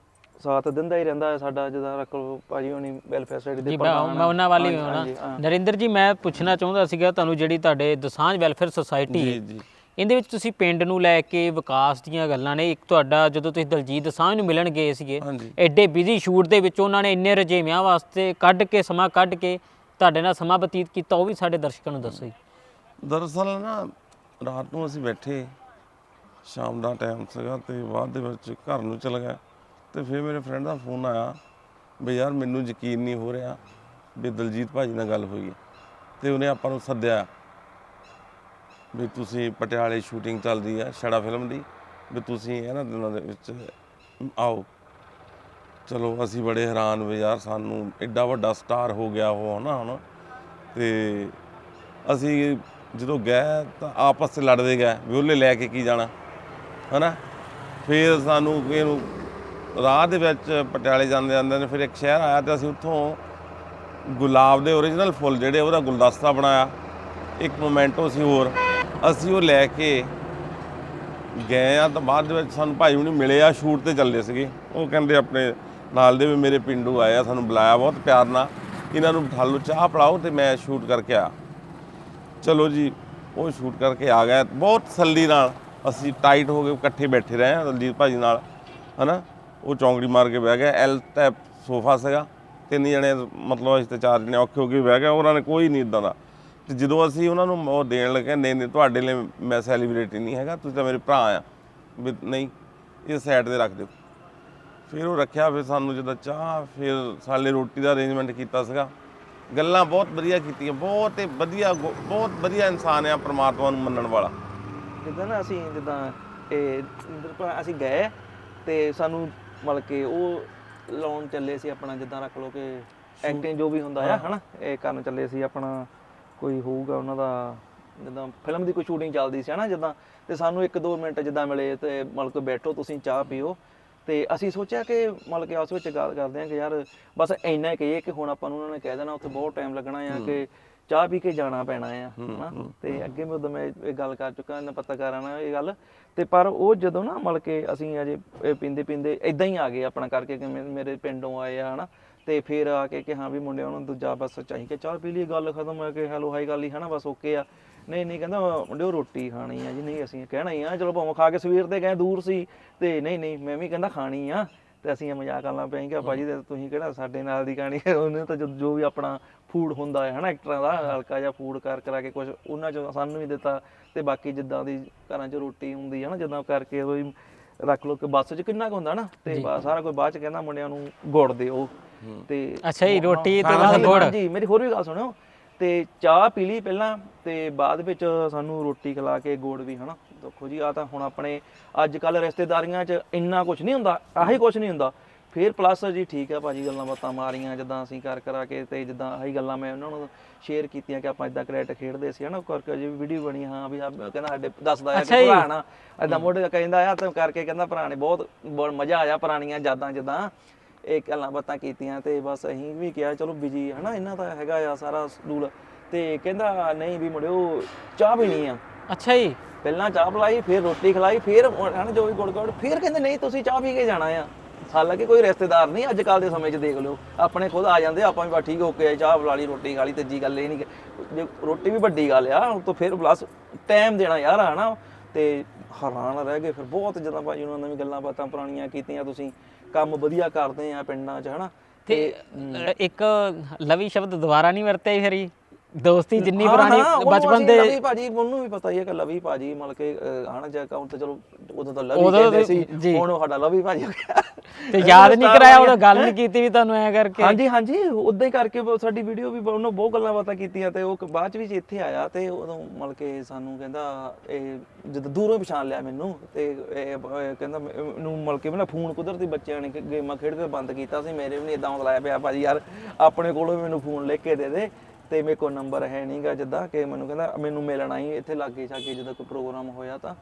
ਸਾਥ ਦਿੰਦਾ ਹੀ ਰਹਿੰਦਾ ਹੈ ਸਾਡਾ ਜਿੱਦਾਂ ਰੱਖ ਭਾਜੀ ਹੋਣੀ ਵੈਲਫੇਅਰ ਸੋਸਾਇਟੀ ਦੇ ਪ੍ਰਧਾਨ ਮੈਂ। ਉਹਨਾਂ ਵਾਲੀ ਹੋਣਾ। ਨਰਿੰਦਰ ਜੀ ਮੈਂ ਪੁੱਛਣਾ ਚਾਹੁੰਦਾ ਸੀਗਾ ਤੁਹਾਨੂੰ ਜਿਹੜੀ ਤੁਹਾਡੇ ਦਸਾਂਝ ਵੈਲਫੇਅਰ ਸੁਸਾਇਟੀ ਜੀ ਇਹਦੇ ਵਿੱਚ ਤੁਸੀਂ ਪਿੰਡ ਨੂੰ ਲੈ ਕੇ ਵਿਕਾਸ ਦੀਆਂ ਗੱਲਾਂ ਨੇ ਇੱਕ ਤੁਹਾਡਾ ਜਦੋਂ ਤੁਸੀਂ ਦਲਜੀਤ ਦਸਾਂਝ ਨੂੰ ਮਿਲਣ ਗਏ ਸੀਗੇ ਹਾਂਜੀ। ਐਡੇ ਬਿਜ਼ੀ ਸ਼ੂਟ ਦੇ ਵਿੱਚ ਉਹਨਾਂ ਨੇ ਇੰਨੇ ਰਜੇਵਿਆਂ ਵਾਸਤੇ ਕੱਢ ਕੇ ਸਮਾਂ ਕੱਢ ਕੇ ਤੁਹਾਡੇ ਨਾਲ ਸਮਾਂ ਬਤੀਤ ਕੀਤਾ ਉਹ ਵੀ ਸਾਡੇ ਦਰਸ਼ਕਾਂ ਨੂੰ ਦੱਸੋ ਜੀ ਦਰਅਸਲ ਨਾ ਰਾਤ ਨੂੰ ਅਸੀਂ ਬੈਠੇ ਸ਼ਾਮ ਦਾ ਟਾਈਮ ਸੀਗਾ ਤੇ ਬਾਅਦ ਦੇ ਵਿੱਚ ਘਰ ਨੂੰ ਚਲ ਗਿਆ ਤੇ ਫਿਰ ਮੇਰੇ ਫਰੈਂਡ ਦਾ ਫੋਨ ਆਇਆ ਵੀ ਯਾਰ ਮੈਨੂੰ ਯਕੀਨ ਨਹੀਂ ਹੋ ਰਿਹਾ ਵੀ ਦਲਜੀਤ ਭਾਜੀ ਨਾਲ ਗੱਲ ਹੋਈ ਹੈ ਤੇ ਉਹਨੇ ਆਪਾਂ ਨੂੰ ਸੱਦਿਆ ਵੀ ਤੁਸੀਂ ਪਟਿਆਲੇ ਸ਼ੂਟਿੰਗ ਚੱਲਦੀ ਆ ਛੜਾ ਫਿਲਮ ਦੀ, ਵੀ ਤੁਸੀਂ ਇਹਨਾਂ ਦਿਨਾਂ ਦੇ ਵਿੱਚ ਆਓ। ਚਲੋ, ਅਸੀਂ ਬੜੇ ਹੈਰਾਨ ਵੀ ਯਾਰ ਸਾਨੂੰ ਐਡਾ ਵੱਡਾ ਸਟਾਰ ਹੋ ਗਿਆ ਉਹ, ਹਨਾ, ਹੁਣ। ਤੇ ਅਸੀਂ ਜਦੋਂ ਗਏ ਤਾਂ ਆਪਸ ਵਿੱਚ ਲੜਦੇ ਗਏ ਵੀ ਉਹਨੇ ਲੈ ਕੇ ਕੀ ਜਾਣਾ, ਹਨਾ। ਫਿਰ ਸਾਨੂੰ ਇਹਨੂੰ ਰਾਹ ਦੇ ਵਿੱਚ ਪਟਿਆਲੇ ਜਾਂਦੇ ਜਾਂਦੇ ਨੇ, ਫਿਰ ਇੱਕ ਸ਼ਹਿਰ ਆਇਆ ਤੇ ਅਸੀਂ ਉੱਥੋਂ ਗੁਲਾਬ ਦੇ ਓਰੀਜਨਲ ਫੁੱਲ ਜਿਹੜੇ ਉਹਦਾ ਗੁਲਦਸਤਾ ਬਣਾਇਆ। ਇੱਕ ਮੋਮੈਂਟੋ ਸੀ ਹੋਰ। ਅਸੀਂ ਉਹ ਲੈ ਕੇ ਗਏ ਆ ਤਾਂ ਬਾਅਦ ਦੇ ਵਿੱਚ ਸਾਨੂੰ ਭਾਈ ਹੁਣੀ ਮਿਲੇ ਆ, ਸ਼ੂਟ ਤੇ ਚੱਲੇ ਸੀਗੇ। ਉਹ ਕਹਿੰਦੇ ਆਪਣੇ ਨਾਲ ਦੇ ਵੀ ਮੇਰੇ ਪਿੰਡੂ ਆਏ ਆ, ਸਾਨੂੰ ਬੁਲਾਇਆ ਬਹੁਤ ਪਿਆਰ ਨਾਲ। ਇਹਨਾਂ ਨੂੰ ਬਿਠਾ ਲਓ, ਚਾਹ ਪਿਲਾਓ ਤੇ ਮੈਂ ਸ਼ੂਟ ਕਰਕੇ ਆ। ਚਲੋ ਜੀ, ਉਹ ਸ਼ੂਟ ਕਰਕੇ ਆ ਗਿਆ ਬਹੁਤ ਤਸੱਲੀ ਨਾਲ ਅਸੀਂ ਟਾਈਟ ਹੋ ਕੇ ਇਕੱਠੇ ਬੈਠੇ ਰਹੇ ਹਾਂ ਦਲਜੀਤ ਭਾਜੀ ਨਾਲ, ਹਨਾ? ਉਹ ਚੌਂਕੜੀ ਮਾਰ ਕੇ ਬਹਿ ਗਿਆ। ਐਲ ਟੈਪ ਸੋਫਾ ਸੀਗਾ। ਤਿੰਨ ਜਣੇ ਮਤਲਬ ਅਸੀਂ ਤੇ ਚਾਰ ਜਣੇ ਔਖੇ ਹੋ ਕੇ ਬਹਿ ਗਏ। ਉਹਨਾਂ ਨੇ ਕੋਈ ਨਹੀਂ ਇਦਾਂ ਦਾ ਤੇ ਜਦੋਂ ਅਸੀਂ ਉਹਨਾਂ ਨੂੰ ਉਹ ਦੇਣ ਲੱਗੇ ਨਹੀਂ ਨਹੀਂ ਤੁਹਾਡੇ ਲਈ ਮੈਂ ਸੈਲੀਬ੍ਰਿਟੀ ਨਹੀਂ ਹੈਗਾ ਤੁਸੀਂ ਤਾਂ ਮੇਰੇ ਭਰਾ ਆ। ਵੀ ਨਹੀਂ ਇਹ ਸਾਈਡ ਤੇ ਰੱਖ ਦਿਓ। ਫਿਰ ਉਹ ਰੱਖਿਆ ਫਿਰ ਸਾਨੂੰ ਜਦੋਂ ਚਾਹ ਫਿਰ ਸਾਲੇ ਰੋਟੀ ਦਾ ਅਰੇਂਜਮੈਂਟ ਕੀਤਾ ਸੀਗਾ। ਗੱਲਾਂ ਬਹੁਤ ਵਧੀਆ ਕੀਤੀਆਂ ਬਹੁਤ ਹੀ ਵਧੀਆ ਬਹੁਤ ਵਧੀਆ ਇਨਸਾਨ ਆ ਪ੍ਰਮਾਤਮਾ ਨੂੰ ਮੰਨਣ ਵਾਲਾ। ਜਿੱਦਾਂ ਨਾ ਅਸੀਂ ਜਿੱਦਾਂ ਇਹ ਅਸੀਂ ਗਏ ਤੇ ਸਾਨੂੰ ਮਤਲਬ ਕਿ ਉਹ ਲਾਉਣ ਚੱਲੇ ਸੀ ਆਪਣਾ ਜਿੱਦਾਂ ਰੱਖ ਲਓ ਕਿ ਐਕਟਿੰਗ ਜੋ ਵੀ ਹੁੰਦਾ ਆ ਹਨਾ ਇਹ ਕਰਨ ਚੱਲੇ ਸੀ ਆਪਣਾ ਕੋਈ ਹੋਊਗਾ ਉਹਨਾਂ ਦਾ ਜਿੱਦਾਂ ਫਿਲਮ ਦੀ ਕੋਈ ਸ਼ੂਟਿੰਗ ਚੱਲਦੀ ਸੀ ਹਨਾ ਜਿੱਦਾਂ ਤੇ ਸਾਨੂੰ 1-2 ਮਿੰਟ ਜਿੱਦਾਂ ਮਿਲੇ ਤੇ ਮਤਲਬ ਕਿ ਬੈਠੋ ਤੁਸੀਂ ਚਾਹ ਪੀਓ। ਤੇ ਅਸੀਂ ਸੋਚਿਆ ਕਿ ਮਤਲਬ ਕਿ ਆਪਸ ਵਿੱਚ ਗੱਲ ਕਰਦੇ ਹਾਂ ਕਿ ਯਾਰ ਬਸ ਇੰਨਾ ਕਹੀਏ ਕਿ ਹੁਣ ਆਪਾਂ ਨੂੰ ਉਹਨਾਂ ਨੇ ਕਹਿ ਦੇਣਾ ਉੱਥੇ ਬਹੁਤ ਟਾਈਮ ਲੱਗਣਾ ਆ ਕਿ ਚਾਹ ਪੀ ਕੇ ਜਾਣਾ ਪੈਣਾ ਆ ਹਨਾ। ਤੇ ਅੱਗੇ ਮੈਂ ਉਦੋਂ ਮੈਂ ਇਹ ਗੱਲ ਕਰ ਚੁੱਕਾ ਇਹਨਾਂ ਪੱਤਰਕਾਰਾਂ ਨਾਲ ਇਹ ਗੱਲ। ਤੇ ਪਰ ਉਹ ਜਦੋਂ ਨਾ ਮਤਲਬ ਕਿ ਅਸੀਂ ਅਜੇ ਪੀਂਦੇ ਪੀਂਦੇ ਇਦਾਂ ਹੀ ਆ ਗਏ ਆਪਣਾ ਕਰਕੇ ਕਿ ਮੇਰੇ ਪਿੰਡੋਂ ਆਏ ਆ ਹਨਾ। ਤੇ ਫਿਰ ਆ ਕੇ ਕਿ ਹਾਂ ਵੀ ਮੁੰਡਿਆਂ ਨੂੰ ਦੂਜਾ ਬਸ ਚਾਹੀ ਕਿ ਚਾਹ ਪੀ ਲਈ ਗੱਲ ਖਤਮ ਹੈ ਕਿ ਹੈਲੋ ਹਾਈ ਗੱਲ ਹੀ, ਹਨਾ, ਬਸ ਓਕੇ ਆ। ਨਹੀਂ ਨਹੀਂ ਕਹਿੰਦਾ, ਮੁੰਡਿਓ ਰੋਟੀ ਖਾਣੀ ਆ ਜੀ, ਨਹੀਂ, ਅਸੀਂ ਕਹਿਣਾ ਹੀ ਆ, ਚਲੋ ਭਾਵੇਂ ਖਾ ਕੇ ਸਵੇਰ 'ਤੇ ਗਏ ਦੂਰ ਸੀ ਤੇ ਨਹੀਂ ਨਹੀਂ, ਮੈਂ ਵੀ ਕਹਿੰਦਾ ਖਾਣੀ ਆ ਤੇ ਅਸੀਂ ਇਹ ਮਜ਼ਾਕ ਕਰਨ ਲੱਗ ਪਏ ਕਿ ਭਾਜੀ ਤੇ ਤੁਸੀਂ ਕਿਹੜਾ ਸਾਡੇ ਨਾਲ ਦੀ ਕਹਾਣੀ ਹੈ, ਉਹਨੇ ਤਾਂ ਜੋ ਜੋ ਵੀ ਆਪਣਾ ਫੂਡ ਹੁੰਦਾ ਹੈ, ਹਨਾ ਐਕਟਰਾਂ ਦਾ, ਹਲਕਾ ਜਿਹਾ ਫੂਡ ਕਰ, ਕਰਾ ਕੇ ਕੁਝ ਉਹਨਾਂ ਚੋਂ ਸਾਨੂੰ ਵੀ ਦਿੱਤਾ ਤੇ ਬਾਕੀ ਜਿੱਦਾਂ ਦੀ ਘਰਾਂ 'ਚ ਰੋਟੀ ਹੁੰਦੀ ਹੈ ਨਾ, ਜਿੱਦਾਂ ਕਰਕੇ ਕੋਈ ਰੱਖ ਲਓ ਕਿ ਬੱਸ 'ਚ ਕਿੰਨਾ ਕੁ ਹੁੰਦਾ ਨਾ ਤੇ ਸਾਰਾ ਕੋਈ ਬਾਅਦ 'ਚ ਕਹਿੰਦਾ ਮੁੰਡਿਆਂ ਨੂੰ ਗੁੜ ਦਿਓ। ਤੇ ਅੱਛਾ ਜੀ ਰੋਟੀ ਤੇ ਬਸ ਗੁੜ। ਹਾਂਜੀ ਮੇਰੀ ਹੋਰ ਵੀ ਗੱਲ ਸੁਣਿਓ। ਤੇ ਚਾਹ ਪੀ ਲਈ ਪਹਿਲਾਂ ਤੇ ਬਾਅਦ ਵਿੱਚ ਸਾਨੂੰ ਰੋਟੀ ਖਿਲਾ ਕੇ ਗੁੜ ਵੀ ਹਨਾ। ਦੇਖੋ ਜੀ ਆ ਤਾਂ ਹੁਣ ਆਪਣੇ ਅੱਜ ਕੱਲ ਰਿਸ਼ਤੇਦਾਰੀਆਂ 'ਚ ਇੰਨਾ ਕੁਝ ਨਹੀਂ ਹੁੰਦਾ ਆਹੀ ਕੁਝ ਨਹੀਂ ਹੁੰਦਾ। ਫਿਰ ਪਲੱਸ ਜੀ ਠੀਕ ਆ ਭਾਜੀ ਗੱਲਾਂ ਬਾਤਾਂ ਮਾਰੀਆਂ ਜਿੱਦਾਂ ਅਸੀਂ ਕਰ ਕਰਾ ਕੇ ਤੇ ਜਿੱਦਾਂ ਆਹੀ ਗੱਲਾਂ ਮੈਂ ਉਹਨਾਂ ਨੂੰ ਸ਼ੇਅਰ ਕੀਤੀਆਂ ਕਿ ਆਪਾਂ ਇਦਾਂ ਕ੍ਰਿਕਟ ਖੇਡਦੇ ਸੀ ਹਨਾ? ਕਰਕੇ ਜੀ ਵੀਡੀਓ ਬਣੀ ਹਾਂ ਵੀ ਆ ਕਹਿੰਦਾ ਸਾਡੇ ਦੱਸਦਾ ਆ ਕਿ ਨਾ ਇਦਾਂ ਮੋਢੇ ਕਹਿੰਦਾ ਆ ਤੇ ਕਰਕੇ ਕਹਿੰਦਾ ਨੇ ਬਹੁਤ ਮਜ਼ਾ ਆਇਆ ਪੁਰਾਣੀਆਂ ਯਾਦਾਂ ਜਿੱਦਾਂ ਇਹ ਗੱਲਾਂ ਬਾਤਾਂ ਕੀਤੀਆਂ ਤੇ ਬਸ ਅਸੀਂ ਵੀ ਕਿਹਾ ਚਲੋ ਬਿਜ਼ੀ ਹਨਾ? ਇਹਨਾਂ ਦਾ ਹੈਗਾ ਆ ਸਾਰਾ ਸ਼ਡੂਲ ਤੇ ਕਹਿੰਦਾ ਨਹੀਂ ਵੀ ਮੁੜਿਓ ਚਾਹ ਪੀਣੀ ਆ। ਅੱਛਾ ਜੀ। ਪਹਿਲਾਂ ਚਾਹ ਪਿਲਾਈ ਫਿਰ ਰੋਟੀ ਖਿਲਾਈ ਫਿਰ ਹਨਾ ਜੋ ਵੀ ਗੁੜ ਗੁੜ ਫਿਰ ਕਹਿੰਦੇ ਨਹੀਂ ਤੁਸੀਂ ਚਾਹ ਪੀ ਕੇ ਜਾਣਾ ਆ। ਹਾਲਾਂਕਿ ਕੋਈ ਰਿਸ਼ਤੇਦਾਰ ਨਹੀਂ ਅੱਜ ਕੱਲ ਦੇ ਸਮੇਂ 'ਚ ਦੇਖ ਲਿਓ। ਆਪਣੇ ਖੁਦ ਆ ਜਾਂਦੇ ਆਪਾਂ ਵੀ ਬਸ ਠੀਕ ਹੋ ਕੇ ਚਾਹ ਪਿਲਾ ਲਈ ਰੋਟੀ ਖਾ ਲਈ ਤੀਜੀ ਗੱਲ ਇਹ ਨਹੀਂ ਕਿ ਜੇ ਰੋਟੀ ਵੀ ਵੱਡੀ ਗੱਲ ਆ ਉਹ ਤੋਂ ਫਿਰ ਪਲੱਸ ਟਾਈਮ ਦੇਣਾ ਯਾਰ ਹਨਾ? ਤੇ ਹੈਰਾਨ ਰਹਿ ਗਏ ਫਿਰ ਬਹੁਤ ਜਦੋਂ ਭਾਜੀ ਉਹਨਾਂ ਨੇ ਵੀ ਗੱਲਾਂ ਬਾਤਾਂ ਪੁਰਾਣੀਆਂ ਕੀਤੀਆਂ ਤੁਸੀਂ ਕੰਮ ਵਧੀਆ ਕਰਦੇ ਆ ਪਿੰਡਾਂ 'ਚ ਹਨਾ? ਤੇ ਇੱਕ ਲਵੀ ਸ਼ਬਦ ਦੁਬਾਰਾ ਨਹੀਂ ਵਰਤਿਆ ਜੀ ਫਿਰ ਜੀ ਦੋਸਤੀ ਜਿੰਨੀ ਹਾਂ, ਪੁਰਾਣੀ ਹਾਂ, ਬਚਪਨ ਦੇ ਲਵੀ ਭਾਜੀ ਉਹਨੂੰ ਵੀ ਪਤਾ ਹੀ ਹੈ ਕਿ ਲਵੀ ਭਾਜੀ ਮਤਲਬ ਕਿ ਹਣਾ ਜੇ ਅਕਾਊਂਟ ਤੇ ਚਲੋ ਉਦੋਂ ਤਾਂ ਲਵੀ ਕਹਿੰਦੇ ਸੀ। ਹੁਣ ਸਾਡਾ ਲਵੀ ਭਾਜੀ ਹੋ ਗਿਆ। ਤੇ ਯਾਦ ਨਹੀਂ ਕਰਾਇਆ ਉਹ ਗੱਲ ਨਹੀਂ ਕੀਤੀ ਵੀ ਤੁਹਾਨੂੰ ਐ ਕਰਕੇ। ਹਾਂਜੀ ਹਾਂਜੀ ਉਦਾਂ ਹੀ ਕਰਕੇ ਉਹ ਸਾਡੀ ਵੀਡੀਓ ਵੀ ਉਹਨੂੰ ਬਹੁਤ ਗੱਲਾਂ ਬਾਤਾਂ ਕੀਤੀਆਂ ਤੇ ਉਹ ਕ- ਬਾਅਦ ਚ ਵੀ ਜੇ ਇੱਥੇ ਆਇਆ ਤੇ ਉਦੋਂ ਮਤਲਬ ਕਿ ਸਾਨੂੰ ਕਹਿੰਦਾ ਇਹ ਜਦੋਂ ਦੂਰੋਂ ਪਛਾਣ ਲਿਆ ਮੈਨੂੰ ਤੇ ਇਹ ਕਹਿੰਦਾ ਮੈਨੂੰ ਮਤਲਬ ਕਿ ਮੈਂ ਫੋਨ ਕੁਦਰਤੀ ਬੱਚਿਆਂ ਨੇ ਕਿ ਗੇਮਾਂ ਖੇਡ ਕੇ ਬੰਦ ਕੀਤਾ ਸੀ ਮੇਰੇ ਵੀ ਨਹੀਂ ਇਦਾਂ ਲਾਇਆ ਪਿਆ ਭਾਜੀ ਯਾਰ ਆਪਣੇ ਕੋਲੋਂ ਵੀ ਮੈਨੂੰ ਫੋਨ ਲਿਖ ਕੇ ਦੇ ਦੇ ਤੇ ਮੇਰੇ ਕੋਲ ਨੰਬਰ ਹੈ ਨਹੀਂਗਾ ਜਿੱਦਾਂ ਕਿ ਮੈਨੂੰ ਕਹਿੰਦਾ ਮੈਨੂੰ ਮਿਲਣਾ ਹੀ ਇੱਥੇ ਲਾਗੇ ਛਾਗੇ ਜਦੋਂ ਕੋਈ ਪ੍ਰੋਗਰਾਮ ਹੋਇਆ ਤਾਂ।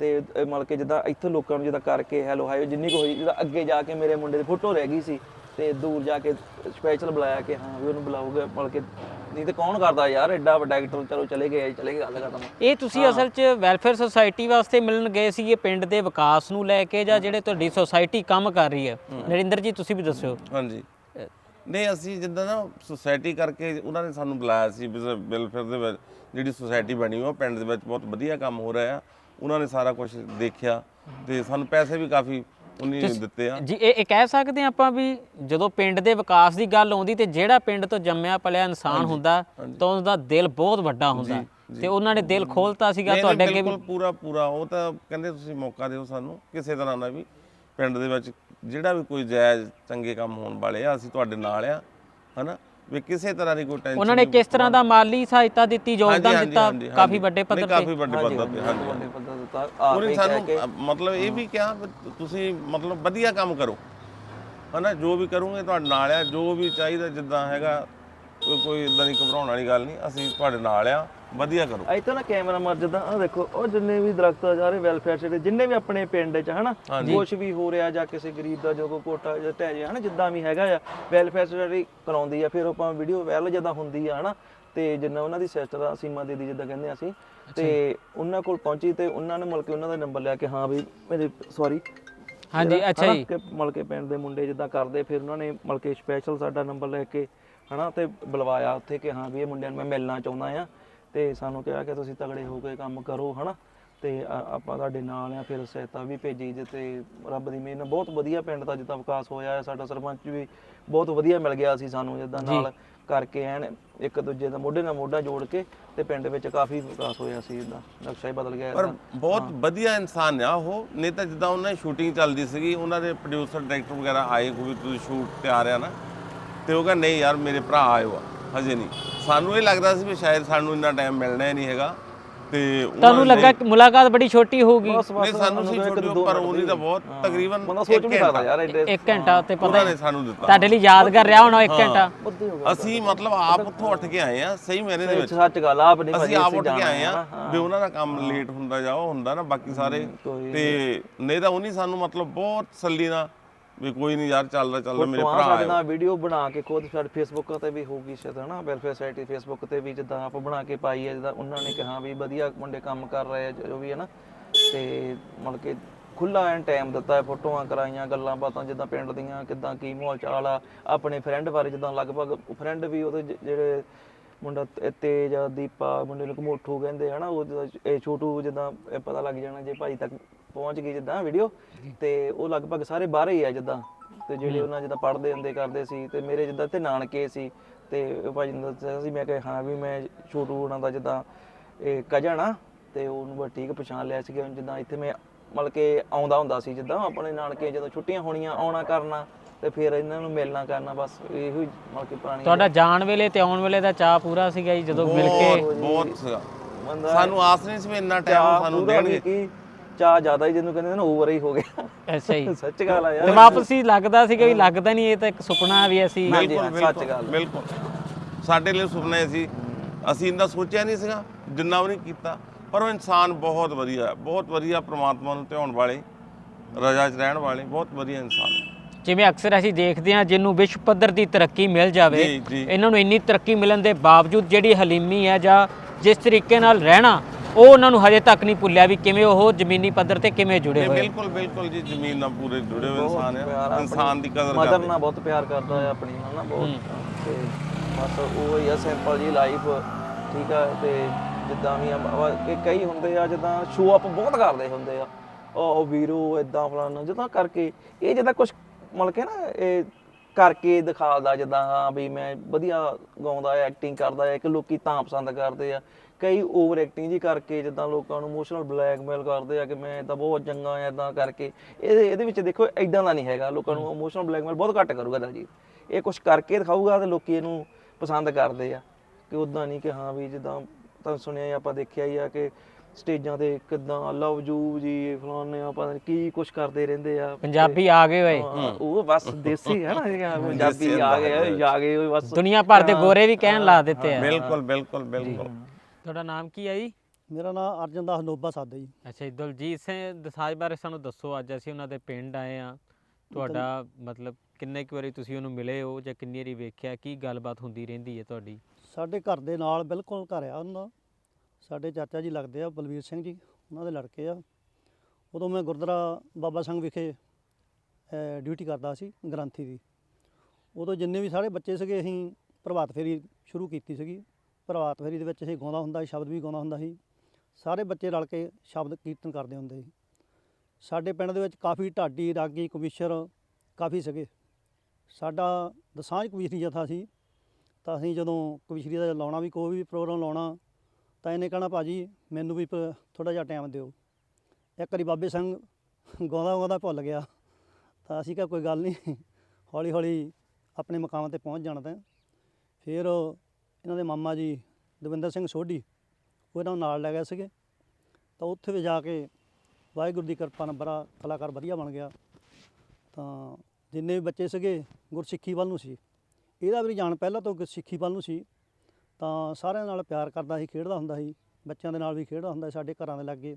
ਤੇ ਇਹ ਮਤਲਬ ਕਿ ਜਿੱਦਾਂ ਇੱਥੇ ਲੋਕਾਂ ਨੂੰ ਜਿੱਦਾਂ ਕਰਕੇ ਹੈਲੋ ਹਾਈ ਜਿੰਨੀ ਕੁ ਹੋਈ ਜਿੱਦਾਂ ਅੱਗੇ ਜਾ ਕੇ ਮੇਰੇ ਮੁੰਡੇ ਦੀ ਫੋਟੋ ਰਹਿ ਗਈ ਸੀ ਤੇ ਦੂਰ ਜਾ ਕੇ ਸਪੈਸ਼ਲ ਬੁਲਾਇਆ ਕਿ ਹਾਂ ਵੀ ਉਹਨੂੰ ਬੁਲਾਓਗੇ ਮਤਲਬ ਕਿ ਨਹੀਂ ਤੇ ਕੌਣ ਕਰਦਾ ਯਾਰ ਐਡਾ ਵੱਡਾ ਐਕਟਰ ਚਲੋ ਚਲੇ ਗਏ ਚਲੇ ਗਏ ਗੱਲ ਖਤਮ। ਇਹ ਤੁਸੀਂ ਅਸਲ 'ਚ ਵੈਲਫੇਅਰ ਸੁਸਾਇਟੀ ਵਾਸਤੇ ਮਿਲਣ ਗਏ ਸੀਗੇ ਪਿੰਡ ਦੇ ਵਿਕਾਸ ਨੂੰ ਲੈ ਕੇ ਜਾਂ ਜਿਹੜੇ ਤੁਹਾਡੀ ਸੁਸਾਇਟੀ ਕੰਮ ਕਰ ਰਹੀ ਹੈ? ਨਰਿੰਦਰ ਜੀ ਤੁਸੀਂ ਵੀ ਦੱਸਿਓ ਹਾਂਜੀ। ਨਹੀਂ ਅਸੀਂ ਜਿੱਦਾਂ ਨਾ ਸੁਸਾਇਟੀ ਕਰਕੇ ਉਹਨਾਂ ਨੇ ਸਾਨੂੰ ਬੁਲਾਇਆ ਸੀ ਵੈਲਫੇਅਰ ਦੇ ਵਿੱਚ। ਜਿਹੜੀ ਸੁਸਾਇਟੀ ਬਣੀ ਉਹ ਪਿੰਡ ਦੇ ਵਿੱਚ ਬਹੁਤ ਵਧੀਆ ਕੰਮ ਹੋ ਰਿਹਾ ਆ। ਉਹਨਾਂ ਨੇ ਸਾਰਾ ਕੁਝ ਦੇਖਿਆ ਤੇ ਸਾਨੂੰ ਪੈਸੇ ਵੀ ਕਾਫੀ ਉਨੀ ਦਿੱਤੇ ਆ। ਜੀ ਇਹ ਇਹ ਕਹਿ ਸਕਦੇ ਹਾਂ ਆਪਾਂ ਵੀ ਜਦੋਂ ਪਿੰਡ ਦੇ ਵਿਕਾਸ ਦੀ ਗੱਲ ਆਉਂਦੀ ਤੇ ਜਿਹੜਾ ਪਿੰਡ ਤੋਂ ਜੰਮਿਆ ਪਲਿਆ ਇਨਸਾਨ ਹੁੰਦਾ ਤਾਂ ਉਹਦਾ ਦਿਲ ਬਹੁਤ ਵੱਡਾ ਹੁੰਦਾ। ਤੇ ਉਹਨਾਂ ਨੇ ਦਿਲ ਖੋਲਤਾ ਸੀਗਾ ਤੁਹਾਡੇ ਅੱਗੇ ਵੀ। ਬਿਲਕੁਲ ਪੂਰਾ ਪੂਰਾ। ਉਹ ਤਾਂ ਕਹਿੰਦੇ ਤੁਸੀਂ ਮੌਕਾ ਦਿਓ ਸਾਨੂੰ ਕਿਸੇ ਤਰ੍ਹਾਂ ਦਾ ਵੀ ਪਿੰਡ ਦੇ ਵਿੱਚ ਜਿਹੜਾ ਵੀ ਕੋਈ ਜਾਇਜ਼ ਚੰਗੇ ਕੰਮ ਹੋਣ ਵਾਲੇ ਆ ਅਸੀਂ ਤੁਹਾਡੇ ਨਾਲ ਆ ਹਨਾ? ਵੀ ਕਿਸੇ ਤਰ੍ਹਾਂ ਦੀ ਕੋਈ ਟੈਨਸ਼ਨ ਉਹਨਾਂ ਨੇ ਕਿਸ ਤਰ੍ਹਾਂ ਦਾ ਮਾਲੀ ਸਹਾਇਤਾ ਦਿੱਤੀ ਯੋਗਦਾਨ ਦਿੱਤਾ ਕਾਫੀ ਵੱਡੇ ਪੱਧਰ ਤੇ ਕਾਫੀ ਵੱਡੇ ਪੱਧਰ ਤੇ ਹਾਂਜੀ। ਵੱਡੇ ਪੱਧਰ ਉਹਨੇ ਸਾਨੂੰ ਮਤਲਬ ਇਹ ਵੀ ਕਿਹਾ ਤੁਸੀਂ ਮਤਲਬ ਵਧੀਆ ਕੰਮ ਕਰੋ। ਹਨਾ ਜੋ ਵੀ ਕਰੋਗੇ ਤੁਹਾਡੇ ਨਾਲ ਆ ਜੋ ਵੀ ਚਾਹੀਦਾ ਜਿੱਦਾਂ ਹੈਗਾ ਕੋਈ ਕੋਈ ਇਦਾਂ ਦੀ ਘਬਰਾਉਣ ਵਾਲੀ ਗੱਲ ਨਹੀਂ ਅਸੀਂ ਤੁਹਾਡੇ ਨਾਲ ਆ। ਵਧੀਆ ਕਰੋ। ਇੱਥੇ ਨਾ ਕੈਮਰਾ ਮਾਰ ਜਿੱਦਾਂ ਆ ਦੇਖੋ ਉਹ ਜਿੰਨੇ ਵੀ ਦਰਖਤ ਆ ਜਾ ਰਹੇ ਵੈਲਫੇਅਰ ਸਟੇਟ ਜਿੰਨੇ ਵੀ ਆਪਣੇ ਪਿੰਡ 'ਚ ਹਨਾ? ਕੁਝ ਵੀ ਹੋ ਰਿਹਾ ਜਾਂ ਕਿਸੇ ਗਰੀਬ ਦਾ ਜੋ ਕੋਈ ਕੋਟਾ ਜਾਂ ਢਹਿ ਜਾ ਹਨਾ ਜਿੱਦਾਂ ਵੀ ਹੈਗਾ ਆ ਵੈਲਫੇਅਰ ਸਟੇਟ ਕਰਾਉਂਦੀ ਆ ਫਿਰ ਆਪਾਂ ਵੀਡੀਓ ਵਾਇਰਲ ਜਿੱਦਾਂ ਹੁੰਦੀ ਆ ਹਨਾ? ਤੇ ਜਿੰਨਾ ਉਹਨਾਂ ਦੀ ਸਿਸਟਰ ਆ ਸੀਮਾ ਦੀਦੀ ਜਿੱਦਾਂ ਕਹਿੰਦੇ ਆ ਅਸੀਂ ਤੇ ਉਹਨਾਂ ਕੋਲ ਪਹੁੰਚੀ ਤੇ ਉਹਨਾਂ ਨੇ ਮਤਲਬ ਕਿ ਉਹਨਾਂ ਦਾ ਨੰਬਰ ਲਿਆ ਕਿ ਹਾਂ ਵੀ ਮੇਰੇ ਸੌਰੀ ਹਾਂਜੀ ਅੱਛਾ ਜੀ। ਕਿ ਮਤਲਬ ਕਿ ਪਿੰਡ ਦੇ ਮੁੰਡੇ ਜਿੱਦਾਂ ਕਰਦੇ ਫਿਰ ਉਹਨਾਂ ਨੇ ਮਤਲਬ ਕਿ ਸਪੈਸ਼ਲ ਸਾਡਾ ਨੰਬਰ ਲੈ ਕੇ ਹਨਾ ਤੇ ਬੁਲਵਾਇਆ ਉੱਥੇ ਕਿ ਹਾਂ ਵੀ ਇਹ ਮੁੰਡਿਆਂ ਨੂੰ ਮੈਂ ਮਿਲਣਾ ਚਾਹੁੰਦਾ ਆ। ਤੇ ਸਾਨੂੰ ਕਿਹਾ ਕਿ ਤੁਸੀਂ ਤਗੜੇ ਹੋ ਕੇ ਕੰਮ ਕਰੋ ਹਨਾ? ਤੇ ਆ- ਆਪਾਂ ਤੁਹਾਡੇ ਨਾਲ ਆ ਫਿਰ ਸਹਾਇਤਾ ਵੀ ਭੇਜੀ ਜਿੱਤੇ ਰੱਬ ਦੀ ਮਿਹਰ ਨਾਲ ਬਹੁਤ ਵਧੀਆ ਪਿੰਡ ਦਾ ਜਿੱਦਾਂ ਵਿਕਾਸ ਹੋਇਆ ਹੈ ਸਾਡਾ ਸਰਪੰਚ ਵੀ ਬਹੁਤ ਵਧੀਆ ਮਿਲ ਗਿਆ ਸੀ ਸਾਨੂੰ ਜਿੱਦਾਂ ਨਾਲ ਕਰਕੇ ਐਨ ਇੱਕ ਦੂਜੇ ਦਾ ਮੋਢੇ ਨਾਲ ਮੋਢਾ ਜੋੜ ਕੇ ਤੇ ਪਿੰਡ ਵਿੱਚ ਕਾਫੀ ਵਿਕਾਸ ਹੋਇਆ ਸੀ ਜਿੱਦਾਂ ਨਕਸ਼ਾ ਹੀ ਬਦਲ ਗਿਆ ਪਰ। ਬਹੁਤ ਵਧੀਆ ਇਨਸਾਨ ਆ ਉਹ ਨਹੀਂ ਤਾਂ ਜਿੱਦਾਂ ਉਹਨਾਂ ਦੀ ਸ਼ੂਟਿੰਗ ਚੱਲਦੀ ਸੀਗੀ ਉਹਨਾਂ ਦੇ ਪ੍ਰੋਡਿਊਸਰ ਡਾਇਰੈਕਟਰ ਵਗੈਰਾ ਆਏ ਕੋਈ ਤੁਸੀਂ ਸ਼ੂਟ ਤੇ ਆ ਰਿਹਾ ਨਾ ਤੇ ਉਹ ਕਹਿੰਦਾ ਨਹੀਂ ਯਾਰ ਮੇਰੇ ਭਰਾ ਆਇਓ ਆ ਹਜੇ ਨਹੀਂ। ਸਾਨੂੰ ਇਹ ਲੱਗਦਾ ਸੀ ਵੀ ਸ਼ਾਇਦ ਸਾਨੂੰ ਇੰਨਾ ਟਾਈਮ ਮਿਲਣਾ ਹੀ ਨਹੀਂ ਹੈਗਾ। ਤੇ ਉਹਨਾਂ ਤੁਹਾਨੂੰ ਨੇ- ਲੱਗਾ ਕਿ ਮੁਲਾਕਾਤ ਬੜੀ ਛੋਟੀ ਹੋਊਗੀ? ਨਹੀਂ ਸਾਨੂੰ ਸੀ ਛੋਟੀ ਪਰ ਉਹਨੀ ਤਾਂ। ਬਹੁਤ। ਤਕਰੀਬਨ ਬੰਦਾ ਸੋਚ ਸਕਦਾ ਯਾਰ ਐਡੇ ਇੱਕ ਘੰਟਾ ਤੇ ਪਤਾ ਉਹਨਾਂ ਨੇ ਸਾਨੂੰ ਦਿੱਤਾ। ਤੁਹਾਡੇ ਲਈ ਯਾਦਗਾਰ ਰਿਹਾ ਹੋਣਾ ਇੱਕ ਘੰਟਾ? ਅਸੀਂ ਮਤਲਬ ਆਪ ਉੱਥੋਂ ਉੱਠ ਕੇ ਆਏ ਆ ਸਹੀ ਮੈਨੇ ਦੇ ਵਿੱਚ। ਸੱਚ ਗੱਲ ਆਪ ਨਹੀਂ ਅਸੀਂ ਆਪ ਉੱਠ ਕੇ ਆਏ ਆ ਵੀ ਉਹਨਾਂ ਦਾ ਕੰਮ ਲੇਟ ਹੁੰਦਾ ਜਾ ਉਹ ਹੁੰਦਾ ਨਾ ਬਾਕੀ ਸਾਰੇ। ਤੇ ਨਹੀਂ। ਤਾਂ ਉਹਨੀ ਸਾਨੂੰ ਮਤਲਬ ਬਹੁਤ ਤਸੱਲੀ ਨਾਲ ਵੀ ਕੋਈ ਨਹੀਂ ਯਾਰ ਚੱਲਦਾ ਚੱਲਦਾ ਮੇਰੇ ਭਰਾ ਸਾਡੇ ਨਾਲ ਵੀਡੀਓ ਬਣਾ ਕੇ ਖੁਦ ਸਾਡੇ ਫੇਸਬੁੱਕ ਤੇ ਵੀ ਹੋਊਗੀ ਸ਼ਾਇਦ ਹਨਾ? ਵੈਲਫੇਅਰ ਸਾਈਟ ਫੇਸਬੁੱਕ ਤੇ ਵੀ ਜਿੱਦਾਂ ਆਪਾਂ ਬਣਾ ਕੇ ਪਾਈ ਹੈ ਜਿੱਦਾਂ ਉਹਨਾਂ ਨੇ ਕਿਹਾ ਵੀ ਵਧੀਆ ਮੁੰਡੇ ਕੰਮ ਕਰ ਰਹੇ ਆ ਜੋ ਵੀ ਹੈ ਨਾ? ਤੇ ਮਤਲਬ ਕਿ ਖੁੱਲਾ ਐਨ ਟਾਈਮ ਦਿੱਤਾ ਹੈ ਫੋਟੋਆਂ ਕਰਾਈਆਂ ਗੱਲਾਂ ਬਾਤਾਂ ਜਿੱਦਾਂ ਪਿੰਡ ਦੀਆਂ ਕਿੱਦਾਂ ਕੀ ਮਾਹੌਲ ਚਾਲ ਆ ਆਪਣੇ ਫਰੈਂਡ ਬਾਰੇ ਜਿੱਦਾਂ ਲਗਭਗ ਫਰੈਂਡ ਵੀ ਉਹਦੇ ਜਿਹੜੇ ਮੁੰਡਾ ਤੇ- ਤੇਜ ਆ, ਦੀਪਾ, ਮੁੰਡੇ ਨੂੰ ਕਮੋਠੂ ਕਹਿੰਦੇ, ਹਨਾ, ਉਹ ਜਿੱਦਾਂ ਇਹ ਛੋਟੂ ਜਿੱਦਾਂ ਇਹ ਪਤਾ ਲੱਗ ਜਾਣਾ ਜੇ ਭਾਈ ਤੱਕ ਪਹੁੰਚ ਗਈ ਜਿੱਦਾਂ ਵੀਡੀਓ ਤੇ ਉਹ ਲਗਭਗ ਸਾਰੇ ਬਾਹਰ ਹੀ ਆ ਜਿੱਦਾਂ, ਤੇ ਜਿਹੜੇ ਉਹਨਾਂ ਜਿੱਦਾਂ ਪੜ੍ਹਦੇ ਹੁੰਦੇ, ਕਰਦੇ ਸੀ, ਤੇ ਮੇਰੇ ਜਿੱਦਾਂ ਤੇ ਨਾਨਕੇ ਸੀ, ਤੇ ਉਹ ਭਾਜੀ ਨੇ ਦੱਸਿਆ ਸੀ, ਮੈਂ ਕਿਹਾ, ਹਾਂ ਵੀ ਮੈਂ ਛੋਟੂ ਉਹਨਾਂ ਦਾ ਜਿੱਦਾਂ ਇਹ ਕਜਨ ਆ, ਤੇ ਉਹਨੂੰ ਬਸ ਠੀਕ ਪਛਾਣ ਲਿਆ ਸੀ ਕਿ ਜਿੱਦਾਂ ਇੱਥੇ ਮੈਂ ਮਤਲਬ ਕਿ ਆਉਂਦਾ ਹੁੰਦਾ ਸੀ, ਜਿੱਦਾਂ ਆਪਣੇ ਨਾਨਕੇ ਜਦੋਂ ਛੁੱਟੀਆਂ ਹੋਣੀਆਂ, ਆਉਣਾ, ਕਰਨਾ ਤੇ ਫਿਰ ਇਹਨਾਂ ਨੂੰ ਮਿਲਣਾ ਕਰਨਾ ਬਸ ਇਹੋ ਹੀ ਮਤਲਬ ਕਿ ਪੁਰਾਣੀ ਤੁਹਾਡਾ ਜਾਣ ਵੇਲੇ ਤੇ ਆਉਣ ਵੇਲੇ ਦਾ ਚਾਹ ਪੂਰਾ ਸੀਗਾ ਜੀ ਜਦੋਂ ਮਿਲ ਕੇ ਬਹੁਤ ਬਹੁਤ ਸੀਗਾ। ਬੰਦਾ ਸਾਨੂੰ ਆਸ ਨਹੀਂ ਸੀ ਵੀ ਇੰਨਾ ਟਾਈਮ ਸਾਨੂੰ ਪੂਰਾ ਵੀ ਦੇਣਗੇ ਕੀ ਚਾਹ ਜ਼ਿਆਦਾ ਹੀ ਜਿਹਨੂੰ ਕਹਿੰਦੇ ਨੇ ਓਵਰ ਹੀ ਹੋ ਗਿਆ। ਅੱਛਾ ਜੀ। ਸੱਚ ਗੱਲ ਆ ਤੇ ਯਾਰ ਵਾਪਸੀ ਲੱਗਦਾ ਸੀਗਾ ਵੀ ਲੱਗਦਾ ਨਹੀਂ ਇਹ ਤਾਂ ਇੱਕ ਸੁਪਨਾ ਵੀ ਅਸੀਂ ਹਾਂਜੀ, ਹਾਂ, ਸੱਚ ਗੱਲ। ਬਿਲਕੁਲ। ਸਾਡੇ ਲਈ ਸੁਪਨਾ ਸੀ। ਅਸੀਂ ਇੰਨਾ ਸੋਚਿਆ ਨਹੀਂ ਸੀਗਾ ਜਿੰਨਾ ਵੀ ਨਹੀਂ ਕੀਤਾ। ਪਰ ਉਹ ਇਨਸਾਨ ਬਹੁਤ ਵਧੀਆ ਹੈ, ਬਹੁਤ ਵਧੀਆ ਪ੍ਰਮਾਤਮਾ ਨੂੰ ਧਿਆਉਣ ਵਾਲੇ ਰਜਾ 'ਚ ਰਹਿਣ ਵਾਲੇ ਬਹੁਤ ਵਧੀਆ ਇਨਸਾਨ। ਹੈ। ਜਿਵੇਂ ਅਕਸਰ ਅਸੀਂ ਦੇਖਦੇ ਹਾਂ ਜਿਹਨੂੰ ਵਿਸ਼ਵ ਪੱਧਰ ਦੀ ਤਰੱਕੀ ਮਿਲ ਜਾਵੇ ਜੀ, ਜੀ। ਇਹਨਾਂ ਨੂੰ ਇੰਨੀ ਤਰੱਕੀ ਮਿਲਣ ਦੇ ਬਾਵਜੂਦ ਜਿਹੜੀ ਹਲੀਮੀ ਹੈ ਜਾਂ ਜਿਸ ਤਰੀਕੇ ਨਾਲ ਰਹਿਣਾ ਉਹ ਉਹਨਾਂ ਨੂੰ ਹਜੇ ਤੱਕ ਨਹੀਂ ਭੁੱਲਿਆ ਵੀ ਕਿਵੇਂ ਉਹ ਜ਼ਮੀਨੀ ਪੱਧਰ ਤੇ ਕਿਵੇਂ ਜੁੜੇ ਹੋਏ। ਬਿਲਕੁਲ ਬਿਲਕੁਲ ਜੀ ਜ਼ਮੀਨ ਨਾਲ ਪੂਰੇ ਜੁੜੇ ਹੋਏ ਇਨਸਾਨ ਆ। ਇਨਸਾਨ ਦੀ ਕਦਰ ਮਦਰ ਕਰਦੇ। ਨਾਲ ਬਹੁਤ ਪਿਆਰ ਕਰਦਾ ਹੈ ਆਪਣੀ ਨਾਲ ਨਾ ਬਹੁਤ। ਤੇ ਬਸ ਉਹ ਹੀ ਆ ਸਿੰਪਲ ਜੀ ਲਾਈਫ ਠੀਕ ਆ ਤੇ ਜਿੱਦਾਂ ਵੀ ਆ ਵਾ- ਕਿ ਕਈ ਹੁੰਦੇ ਆ ਜਿੱਦਾਂ ਸ਼ੋ ਅਪ ਬਹੁਤ ਕਰਦੇ ਹੁੰਦੇ ਆ। ਉਹ ਵੀਰੋ ਇਦਾਂ ਫਲਾਣਾ ਜਿੱਦਾਂ ਕਰਕੇ ਇਹ ਜਿੱਦਾਂ ਕੁਝ ਮਤਲਬ ਕਿ ਨਾ ਇਹ ਕਰਕੇ ਦਿਖਾਉਂਦਾ ਜਿੱਦਾਂ, ਹਾਂ ਵੀ ਮੈਂ ਵਧੀਆ ਗਾਉਂਦਾ ਐਕਟਿੰਗ ਕਰਦਾ ਹੈ ਕਿ ਲੋਕੀ ਤਾਂ ਪਸੰਦ ਕਰਦੇ ਆ। ਕਈ ਓਵਰ ਐਕਟਿੰਗ ਜੀ ਕਰਕੇ ਜਿੱਦਾਂ ਲੋਕਾਂ ਨੂੰ ਇਮੋਸ਼ਨਲ ਬਲੈਕਮੇਲ ਕਰਦੇ ਆ ਕਿ ਮੈਂ ਤਾਂ ਬਹੁਤ ਚੰਗਾ ਆ ਇਦਾਂ ਕਰਕੇ। ਇਹ, ਇਹਦੇ ਵਿੱਚ ਦੇਖੋ ਐਦਾਂ ਦਾ ਨਹੀਂ ਹੈਗਾ। ਲੋਕਾਂ ਨੂੰ ਇਮੋਸ਼ਨਲ ਬਲੈਕਮੇਲ ਬਹੁਤ ਘੱਟ ਕਰੂਗਾ ਦਲਜੀਤ ਇਹ ਕੁਝ ਕਰਕੇ ਦਿਖਾਊਗਾ ਤੇ ਲੋਕੀ ਇਹਨੂੰ ਪਸੰਦ ਕਰਦੇ ਆ। ਕਿ ਉਦਾਂ ਨਹੀਂ ਕਿ ਹਾਂ ਵੀ ਜਿੱਦਾਂ ਤਾਂ ਸੁਣਿਆ ਹੀ ਆਪਾਂ ਦੇਖਿਆ ਹੀ ਆ ਕਿ ਸਟੇਜਾਂ ਤੇ ਕਿਦਾਂ ਲਵ ਜੂ ਜੀ ਫਲਾਣੇ ਆ ਪਤਾ ਨੀ ਕੀ ਕੁਝ ਕਰਦੇ ਰਹਿੰਦੇ ਆ। ਪੰਜਾਬੀ ਆ ਗਏ ਹਾਂ, ਉਹ ਬਸ ਦੇਸੀ ਹੈ ਨਾ ਇਹ ਪੰਜਾਬੀ ਆ ਗਏ ਆ ਗਏ ਉਹ ਬਸ ਦੁਨੀਆ ਭਰ ਦੇ ਗੋਰੇ ਵੀ ਕਹਿਣ ਲਾ ਦਿੱਤੇ ਆ। ਬਿਲਕੁਲ ਬਿਲਕੁਲ ਬਿਲਕੁਲ। ਤੁਹਾਡਾ ਨਾਮ ਕੀ ਹੈ ਜੀ? ਮੇਰਾ ਨਾਮ ਅਰਜਨ ਦਾਸ ਨੋਬਾ ਸਾਦਾ ਜੀ। ਅੱਛਾ ਜੀ ਦਲਜੀਤ ਸਿੰਘ ਦਸਾਜ ਬਾਰੇ ਸਾਨੂੰ ਦੱਸੋ ਅੱਜ ਅਸੀਂ ਉਹਨਾਂ ਦੇ ਪਿੰਡ ਆਏ ਆ ਤੁਹਾਡਾ ਮਤਲਬ ਕਿੰਨੇ ਕੁ ਵਾਰੀ ਤੁਸੀਂ ਉਹਨੂੰ ਮਿਲੇ ਹੋ ਜਾਂ ਕਿੰਨੀ ਵਾਰੀ ਵੇਖਿਆ? ਕੀ ਗੱਲਬਾਤ ਹੁੰਦੀ ਰਹਿੰਦੀ ਹੈ ਤੁਹਾਡੀ? ਸਾਡੇ ਘਰ ਦੇ ਨਾਲ ਬਿਲਕੁਲ ਘਰ ਆ ਉਹਨਾਂ ਦਾ। ਸਾਡੇ ਚਾਚਾ ਜੀ ਲੱਗਦੇ ਆ, ਬਲਵੀਰ ਸਿੰਘ ਜੀ, ਉਹਨਾਂ ਦੇ ਲੜਕੇ ਆ। ਉਦੋਂ ਮੈਂ ਗੁਰਦੁਆਰਾ ਬਾਬਾ ਸਿੰਘ ਵਿਖੇ ਡਿਊਟੀ ਕਰਦਾ ਸੀ, ਗ੍ਰੰਥੀ ਦੀ। ਉਦੋਂ ਜਿੰਨੇ ਵੀ ਸਾਰੇ ਬੱਚੇ ਸੀਗੇ, ਅਸੀਂ ਪ੍ਰਭਾਤ ਫੇਰੀ ਸ਼ੁਰੂ ਕੀਤੀ ਸੀਗੀ। ਪ੍ਰਭਾਤ ਫੇਰੀ ਦੇ ਵਿੱਚ ਅਸੀਂ ਗਾਉਂਦਾ ਹੁੰਦਾ ਸੀ, ਸ਼ਬਦ ਵੀ ਗਾਉਂਦਾ ਹੁੰਦਾ ਸੀ। ਸਾਰੇ ਬੱਚੇ ਰਲ ਕੇ ਸ਼ਬਦ ਕੀਰਤਨ ਕਰਦੇ ਹੁੰਦੇ ਸੀ। ਸਾਡੇ ਪਿੰਡ ਦੇ ਵਿੱਚ ਕਾਫੀ ਢਾਡੀ, ਰਾਗੀ ਕਵੀਸ਼ਰ ਕਾਫੀ ਸੀਗੇ। ਸਾਡਾ ਦਸਾਂਝ ਕਵੀਸ਼ਰੀ ਜਥਾ ਸੀ ਤਾਂ ਅਸੀਂ ਜਦੋਂ ਕਵੀਸ਼ਰੀ ਦਾ ਲਾਉਣਾ ਵੀ, ਕੋਈ ਵੀ ਪ੍ਰੋਗਰਾਮ ਲਾਉਣਾ ਤਾਂ ਇਹਨੇ ਕਹਿਣਾ ਭਾਜੀ, ਮੈਨੂੰ ਵੀ ਥੋੜਾ ਜਿਹਾ ਟਾਈਮ ਦਿਓ। ਇੱਕ ਵਾਰੀ ਬਾਬੇ ਸਿੰਘ ਗਾਉਂਦਾ ਗਾਉਂਦਾ ਭੁੱਲ ਗਿਆ। ਤਾਂ ਅਸੀਂ ਕਿਹਾ ਕੋਈ ਗੱਲ ਨਹੀਂ, ਹੌਲੀ ਹੌਲੀ ਆਪਣੇ ਮਕਾਮ ਤੇ ਪਹੁੰਚ ਜਾਣਾ ਤਾਂ। ਫਿਰ ਇਹਨਾਂ ਦੇ ਮਾਮਾ ਜੀ, ਦਵਿੰਦਰ ਸਿੰਘ ਸੋਢੀ, ਉਹ ਇਹਨਾਂ ਨੂੰ ਨਾਲ ਲੈ ਗਏ ਸੀਗੇ। ਤਾਂ ਉੱਥੇ ਵੀ ਜਾ ਕੇ ਵਾਹਿਗੁਰੂ ਦੀ ਕਿਰਪਾ ਨਾਲ ਬੜਾ ਕਲਾਕਾਰ ਵਧੀਆ ਬਣ ਗਿਆ। ਤਾਂ ਜਿੰਨੇ ਵੀ ਬੱਚੇ ਸੀਗੇ, ਗੁਰਸਿੱਖੀ ਵੱਲ ਨੂੰ ਸੀ। ਇਹਦਾ ਵੀ ਜਾਣ ਪਹਿਲਾਂ ਤੋਂ ਸਿੱਖੀ ਵੱਲ ਨੂੰ ਸੀ। ਤਾਂ ਸਾਰਿਆਂ ਨਾਲ ਪਿਆਰ ਕਰਦਾ ਸੀ, ਖੇਡਦਾ ਹੁੰਦਾ ਸੀ, ਬੱਚਿਆਂ ਦੇ ਨਾਲ ਵੀ ਖੇਡਦਾ ਹੁੰਦਾ ਸੀ ਸਾਡੇ ਘਰਾਂ ਦੇ ਲਾਗੇ।